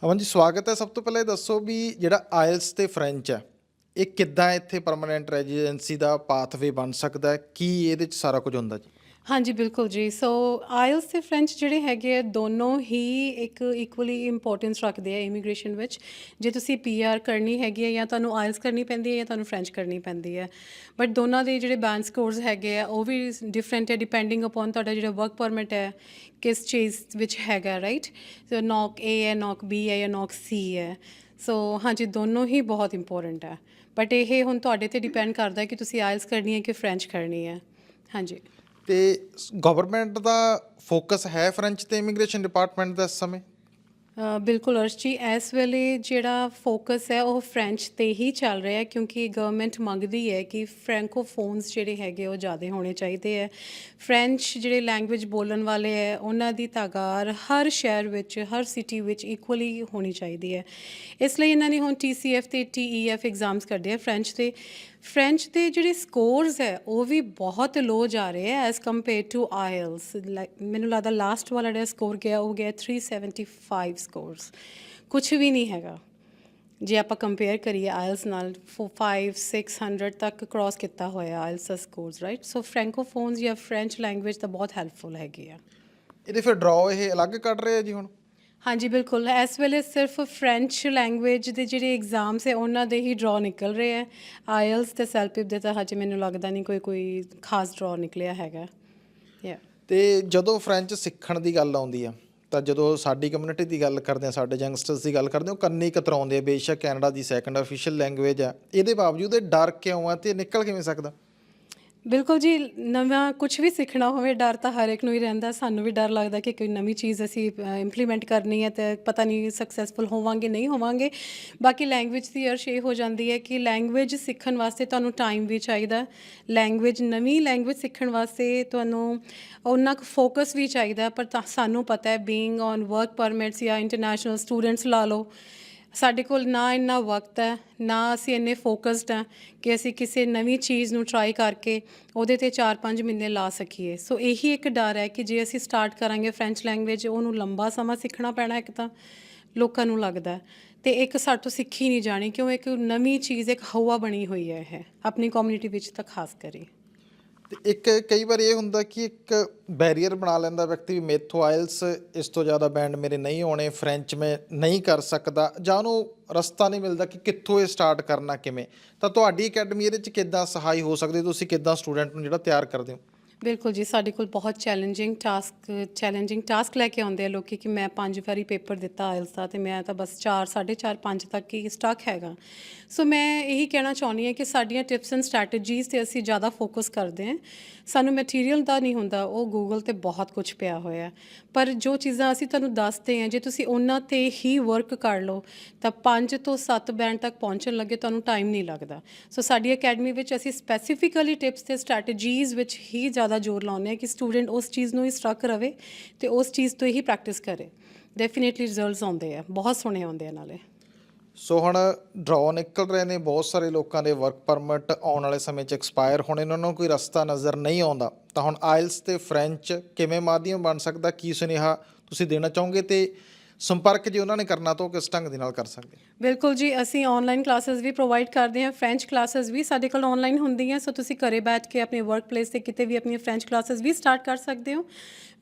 ਅਮਨ ਜੀ, ਸਵਾਗਤ ਹੈ। ਸਭ ਤੋਂ ਪਹਿਲਾਂ ਇਹ ਦੱਸੋ ਵੀ ਜਿਹੜਾ ਆਇਲਸ ਤੇ ਫ੍ਰੈਂਚ ਹੈ, ਇਹ ਕਿੱਦਾਂ ਇੱਥੇ ਪਰਮਨੈਂਟ ਰੈਜ਼ੀਡੈਂਸੀ ਦਾ ਪਾਥਵੇ ਬਣ ਸਕਦਾ ਹੈ? ਕੀ ਇਹਦੇ ਚ ਸਾਰਾ ਕੁਝ ਹੁੰਦਾ ਜੀ? ਹਾਂਜੀ, ਬਿਲਕੁਲ ਜੀ। ਸੋ ਆਇਲਸ ਤੇ ਫ੍ਰੈਂਚ ਜਿਹੜੇ ਹੈਗੇ ਆ, ਦੋਨੋਂ ਹੀ ਇੱਕ ਇਕੁਅਲੀ ਇੰਪੋਰਟੈਂਸ ਰੱਖਦੇ ਆ ਇਮੀਗ੍ਰੇਸ਼ਨ ਵਿੱਚ। ਜੇ ਤੁਸੀਂ ਪੀਆਰ ਕਰਨੀ ਹੈਗੀ ਹੈ ਜਾਂ ਤੁਹਾਨੂੰ ਆਇਲਸ ਕਰਨੀ ਪੈਂਦੀ ਹੈ ਜਾਂ ਤੁਹਾਨੂੰ ਫ੍ਰੈਂਚ ਕਰਨੀ ਪੈਂਦੀ ਹੈ ਬਟ ਦੋਨਾਂ ਦੇ ਜਿਹੜੇ ਬੈਂਡ ਸਕੋਰਸ ਹੈਗੇ ਆ, ਉਹ ਵੀ ਡਿਫਰੈਂਟ ਹੈ ਡਿਪੈਂਡਿੰਗ ਅਪਨ ਤੁਹਾਡਾ ਜਿਹੜਾ ਵਰਕ ਪਰਮਿਟ ਹੈ, ਕਿਸ ਚੀਜ਼ ਵਿੱਚ ਹੈਗਾ ਰਾਈਟ ਸੋ ਨੌਕ ਏ ਹੈ ਨੌਕ ਬੀ ਹੈ ਜਾਂ ਨੌਕ ਸੀ ਹੈ। ਸੋ ਹਾਂਜੀ, ਦੋਨੋਂ ਹੀ ਬਹੁਤ ਇੰਪੋਰਟੈਂਟ ਹੈ ਬਟ ਇਹ ਹੁਣ ਤੁਹਾਡੇ ਤੇ ਡਿਪੈਂਡ ਕਰਦਾ ਹੈ ਕਿ ਤੁਸੀਂ ਆਇਲਸ ਕਰਨੀ ਹੈ ਕਿ ਫ੍ਰੈਂਚ ਕਰਨੀ ਹੈ। ਹਾਂਜੀ। ਤੇ ਗਵਰਨਮੈਂਟ ਦਾ ਫੋਕਸ ਹੈ ਫ੍ਰੈਂਚ ਤੇ ਇਮੀਗ੍ਰੇਸ਼ਨ ਡਿਪਾਰਟਮੈਂਟ ਦਾ ਇਸ ਸਮੇਂ? ਬਿਲਕੁਲ ਅਰਸ਼ ਜੀ, ਇਸ ਵੇਲੇ ਜਿਹੜਾ ਫੋਕਸ ਹੈ ਉਹ ਫ੍ਰੈਂਚ ਤੇ ਹੀ ਚੱਲ ਰਿਹਾ ਹੈ ਕਿਉਂਕਿ ਗਵਰਨਮੈਂਟ ਮੰਗਦੀ ਹੈ ਕਿ ਫ੍ਰੈਂਕੋਫੋਨਸ ਜਿਹੜੇ ਹੈਗੇ ਉਹ ਜ਼ਿਆਦਾ ਹੋਣੇ ਚਾਹੀਦੇ ਹੈ। ਫ੍ਰੈਂਚ ਜਿਹੜੇ ਲੈਂਗੁਏਜ ਬੋਲਣ ਵਾਲੇ ਹੈ, ਉਹਨਾਂ ਦੀ ਤਾਗਾਰ ਹਰ ਸ਼ਹਿਰ ਵਿੱਚ, ਹਰ ਸਿਟੀ ਵਿੱਚ ਇਕੁਅਲੀ ਹੋਣੀ ਚਾਹੀਦੀ ਹੈ। ਇਸ ਲਈ ਇਹਨਾਂ ਨੇ ਹੁਣ TCF ਤੇ TEF ਐਗਜ਼ਾਮਸ ਕੱਢੇ ਆ ਫ੍ਰੈਂਚ ਦੇ ਫ੍ਰੈਂਚ ਦੇ ਜਿਹੜੇ ਸਕੋਰਸ ਹੈ, ਉਹ ਵੀ ਬਹੁਤ ਲੋ ਜਾ ਰਹੇ ਹੈ ਐਸ ਕੰਪੇਅਰ ਟੂ ਆਇਲਸ ਮੈਨੂੰ ਲੱਗਦਾ ਲਾਸਟ ਵਾਲਾ ਜਿਹੜਾ ਸਕੋਰ ਗਿਆ, ਉਹ ਗਿਆ 375 ਸਕੋਰਸ ਕੁਝ ਵੀ ਨਹੀਂ ਹੈਗਾ। ਜੇ ਆਪਾਂ ਕੰਪੇਅਰ ਕਰੀਏ ਆਇਲਸ ਨਾਲ 5 600 ਤੱਕ ਕ੍ਰਾਸ ਕੀਤਾ ਹੋਇਆ ਆਇਲਸ ਦਾ ਸਕੋਰਸ ਰਾਈਟ ਸੋ ਫ੍ਰੈਂਕੋਫੋਨਸ ਜਾਂ ਫ੍ਰੈਂਚ ਲੈਂਗੁਏਜ ਤਾਂ ਬਹੁਤ ਹੈਲਪਫੁਲ ਹੈਗੀ ਆ। ਇਹਦੇ ਫਿਰ ਡਰਾਅ ਇਹ ਅਲੱਗ ਕੱਢ ਰਹੇ ਆ ਜੀ ਹੁਣ? ਹਾਂਜੀ, ਬਿਲਕੁਲ। ਇਸ ਵੇਲੇ ਸਿਰਫ ਫ੍ਰੈਂਚ ਲੈਂਗੁਏਜ ਦੇ ਜਿਹੜੇ ਐਗਜ਼ਾਮਸ ਹੈ, ਉਹਨਾਂ ਦੇ ਹੀ ਡਰਾ ਨਿਕਲ ਰਹੇ ਹੈ। ਆਇਲਸ ਤੇ ਸੈਲਪਿਪ ਦੇ ਤਾਂ ਹਜੇ ਮੈਨੂੰ ਲੱਗਦਾ ਨਹੀਂ ਕੋਈ ਕੋਈ ਖਾਸ ਡਰਾ ਨਿਕਲਿਆ ਹੈਗਾ। ਯਾ ਤੇ ਜਦੋਂ ਫ੍ਰੈਂਚ ਸਿੱਖਣ ਦੀ ਗੱਲ ਆਉਂਦੀ ਆ ਤਾਂ ਜਦੋਂ ਸਾਡੀ ਕਮਿਊਨਿਟੀ ਦੀ ਗੱਲ ਕਰਦੇ ਆ ਸਾਡੇ ਯੰਗਸਟਰਸ ਦੀ ਗੱਲ ਕਰਦੇ ਆ ਉਹ ਕੰਨੀ ਕਤਰਾਉਂਦੇ ਆ, ਬੇਸ਼ੱਕ ਕੈਨੇਡਾ ਦੀ ਸੈਕੰਡ ਅਫੀਸ਼ੀਅਲ ਲੈਂਗੁਏਜ ਆ ਇਹਦੇ ਬਾਵਜੂਦ ਇਹ ਡਰ ਕਿਉਂ ਆ ਤੇ ਨਿਕਲ ਕਿਵੇਂ ਸਕਦਾ? ਬਿਲਕੁਲ ਜੀ, ਨਵਾਂ ਕੁਝ ਵੀ ਸਿੱਖਣਾ ਹੋਵੇ, ਡਰ ਤਾਂ ਹਰ ਇੱਕ ਨੂੰ ਹੀ ਰਹਿੰਦਾ। ਸਾਨੂੰ ਵੀ ਡਰ ਲੱਗਦਾ ਕਿ ਕੋਈ ਨਵੀਂ ਚੀਜ਼ ਅਸੀਂ ਇੰਪਲੀਮੈਂਟ ਕਰਨੀ ਹੈ ਤੇ ਪਤਾ ਨਹੀਂ ਸਕਸੈਸਫੁਲ ਹੋਵਾਂਗੇ, ਨਹੀਂ ਹੋਵਾਂਗੇ। ਬਾਕੀ ਲੈਂਗੁਏਜ ਦੀ ਅਰਸ਼ ਇਹ ਹੋ ਜਾਂਦੀ ਹੈ ਕਿ ਲੈਂਗੁਏਜ ਸਿੱਖਣ ਵਾਸਤੇ ਤੁਹਾਨੂੰ ਟਾਈਮ ਵੀ ਚਾਹੀਦਾ। ਲੈਂਗੁਏਜ ਨਵੀਂ ਲੈਂਗੁਏਜ ਸਿੱਖਣ ਵਾਸਤੇ ਤੁਹਾਨੂੰ ਉਹਨਾਂ ਕੁ ਫੋਕਸ ਵੀ ਚਾਹੀਦਾ। ਪਰ ਤਾਂ ਸਾਨੂੰ ਪਤਾ ਹੈ ਬੀਇੰਗ ਔਨ ਵਰਕ ਪਰਮਿਟਸ ਜਾਂ ਇੰਟਰਨੈਸ਼ਨਲ ਸਟੂਡੈਂਟਸ ਲਾ ਲਓ ਸਾਡੇ ਕੋਲ ਨਾ ਇੰਨਾ ਵਕਤ ਹੈ, ਨਾ ਅਸੀਂ ਇੰਨੇ ਫੋਕਸਡ ਹਾਂ ਕਿ ਅਸੀਂ ਕਿਸੇ ਨਵੀਂ ਚੀਜ਼ ਨੂੰ ਟਰਾਈ ਕਰਕੇ ਉਹਦੇ ਤੇ 4-5 ਮਹੀਨੇ ਲਾ ਸਕੀਏ। ਸੋ ਇਹੀ ਇੱਕ ਡਰ ਹੈ ਕਿ ਜੇ ਅਸੀਂ ਸਟਾਰਟ ਕਰਾਂਗੇ ਫ੍ਰੈਂਚ ਲੈਂਗੁਏਜ ਉਹਨੂੰ ਲੰਬਾ ਸਮਾਂ ਸਿੱਖਣਾ ਪੈਣਾ ਇੱਕ ਤਾਂ ਲੋਕਾਂ ਨੂੰ ਲੱਗਦਾ ਹੈ। ਤੇ ਇੱਕ ਸਾਡੇ ਤੋਂ ਸਿੱਖੀ ਨਹੀਂ ਜਾਣੀ ਕਿਉਂ? ਇੱਕ ਨਵੀਂ ਚੀਜ਼, ਇੱਕ ਹਵਾ ਬਣੀ ਹੋਈ ਹੈ ਇਹ, ਆਪਣੀ ਕਮਿਊਨਿਟੀ ਵਿੱਚ ਤਾਂ ਖਾਸ ਕਰੀ। ਤੇ ਇੱਕ ਕਈ ਵਾਰ ਇਹ ਹੁੰਦਾ ਕਿ ਇੱਕ ਬੈਰੀਅਰ ਬਣਾ ਲੈਂਦਾ ਵਿਅਕਤੀ ਵੀ ਮੇਥੋਂ ਆਇਲਸ ਇਸ ਤੋਂ ਜ਼ਿਆਦਾ ਬੈਂਡ ਮੇਰੇ ਨਹੀਂ ਆਉਣੇ ਫ੍ਰੈਂਚ ਮੈਂ ਨਹੀਂ ਕਰ ਸਕਦਾ ਜਾਂ ਉਹਨੂੰ ਰਸਤਾ ਨਹੀਂ ਮਿਲਦਾ ਕਿ ਕਿੱਥੋਂ ਇਹ ਸਟਾਰਟ ਕਰਨਾ ਕਿਵੇਂ। ਤਾਂ ਤੁਹਾਡੀ ਅਕੈਡਮੀ ਇਹਦੇ 'ਚ ਕਿੱਦਾਂ ਸਹਾਈ ਹੋ ਸਕਦੀ ਤੁਸੀਂ ਕਿੱਦਾਂ ਸਟੂਡੈਂਟ ਨੂੰ ਜਿਹੜਾ ਤਿਆਰ ਕਰਦੇ ਹੋ? ਬਿਲਕੁਲ ਜੀ, ਸਾਡੇ ਕੋਲ ਬਹੁਤ ਚੈਲੰਜਿੰਗ ਟਾਸਕ ਚੈਲੰਜਿੰਗ ਟਾਸਕ ਲੈ ਕੇ ਆਉਂਦੇ ਆ ਲੋਕੀ ਕਿ ਮੈਂ ਪੰਜ ਵਾਰੀ ਪੇਪਰ ਦਿੱਤਾ ਆਇਲਸ ਦਾ ਤੇ ਮੈਂ ਤਾਂ ਬਸ 4 4.5 5 ਤੱਕ ਹੀ ਸਟਕ ਹੈਗਾ। ਸੋ ਮੈਂ ਇਹੀ ਕਹਿਣਾ ਚਾਹੁੰਦੀ ਹਾਂ ਕਿ ਸਾਡੀਆਂ ਟਿਪਸ ਐਂਡ ਸਟ੍ਰੈਟਜੀਜ਼ ਤੇ ਅਸੀਂ ਜ਼ਿਆਦਾ ਫੋਕਸ ਕਰਦੇ ਹਾਂ। ਸਾਨੂੰ ਮਟੀਰੀਅਲ ਦਾ ਨਹੀਂ ਹੁੰਦਾ, ਉਹ ਗੂਗਲ ਤੇ ਬਹੁਤ ਕੁਝ ਪਿਆ ਹੋਇਆ ਪਰ ਜੋ ਚੀਜ਼ਾਂ ਅਸੀਂ ਤੁਹਾਨੂੰ ਦੱਸਦੇ ਹਾਂ, ਜੇ ਤੁਸੀਂ ਉਹਨਾਂ ਤੇ ਹੀ ਵਰਕ ਕਰ ਲਓ, ਤਾਂ 5 ਤੋਂ 7 ਬੈਂਡ ਤੱਕ ਪਹੁੰਚਣ ਲੱਗੇ ਤੁਹਾਨੂੰ ਟਾਈਮ ਨਹੀਂ ਲੱਗਦਾ। ਸੋ ਸਾਡੀ ਅਕੈਡਮੀ ਵਿੱਚ ਅਸੀਂ ਸਪੈਸੀਫਿਕਲੀ ਟਿਪਸ ਤੇ ਸਟ੍ਰੈਟਜੀਜ਼ ਵਿੱਚ ਹੀ ਜ਼ਿਆਦਾ ਜ਼ੋਰ ਲਾਉਂਦੇ ਹਾਂ ਕਿ ਸਟੂਡੈਂਟ ਉਸ ਚੀਜ਼ ਨੂੰ ਹੀ ਸਟਕ ਰਵੇ ਤੇ ਉਸ ਚੀਜ਼ ਤੋਂ ਹੀ ਪ੍ਰੈਕਟਿਸ ਕਰੇ। ਡੈਫੀਨਿਟਲੀ ਰਿਜ਼ਲਟਸ ਆਉਂਦੇ ਆ, ਬਹੁਤ ਸੋਹਣੇ ਆਉਂਦੇ ਆ ਨਾਲੇ। ਸੋ ਹੁਣ ਡਰਾਅ ਨਿਕਲ ਰਹੇ ਨੇ ਬਹੁਤ ਸਾਰੇ ਲੋਕਾਂ ਦੇ ਵਰਕ ਪਰਮਿਟ ਆਉਣ ਵਾਲੇ ਸਮੇਂ 'ਚ ਐਕਸਪਾਇਰ ਹੋਣੇ ਉਹਨਾਂ ਨੂੰ ਕੋਈ ਰਸਤਾ ਨਜ਼ਰ ਨਹੀਂ ਆਉਂਦਾ। ਤਾਂ ਹੁਣ ਆਇਲਸ ਤੇ ਫ੍ਰੈਂਚ ਕਿਵੇਂ ਮਾਧਿਅਮ ਬਣ ਸਕਦਾ, ਕੀ ਸੁਨੇਹਾ ਤੁਸੀਂ ਦੇਣਾ ਚਾਹੋਗੇ? ਤੇ ਸੰਪਰਕ ਜੇ ਉਹਨਾਂ ਨੇ ਕਰਨਾ ਤਾਂ ਉਹ ਕਿਸ ਢੰਗ ਦੇ ਨਾਲ ਕਰ ਸਕਦੇ ਬਿਲਕੁਲ ਜੀ ਅਸੀਂ ਆਨਲਾਈਨ ਕਲਾਸਿਸ ਵੀ ਪ੍ਰੋਵਾਈਡ ਕਰਦੇ ਹਾਂ ਫ੍ਰੈਂਚ ਕਲਾਸਿਸ ਵੀ ਸਾਡੇ ਕੋਲ ਆਨਲਾਈਨ ਹੁੰਦੀਆਂ ਸੋ ਤੁਸੀਂ ਘਰੇ ਬੈਠ ਕੇ ਆਪਣੇ ਵਰਕ ਪਲੇਸ ਤੇ ਕਿਤੇ ਵੀ ਆਪਣੀਆਂ ਫ੍ਰੈਂਚ ਕਲਾਸਿਸ ਵੀ ਸਟਾਰਟ ਕਰ ਸਕਦੇ ਹੋ।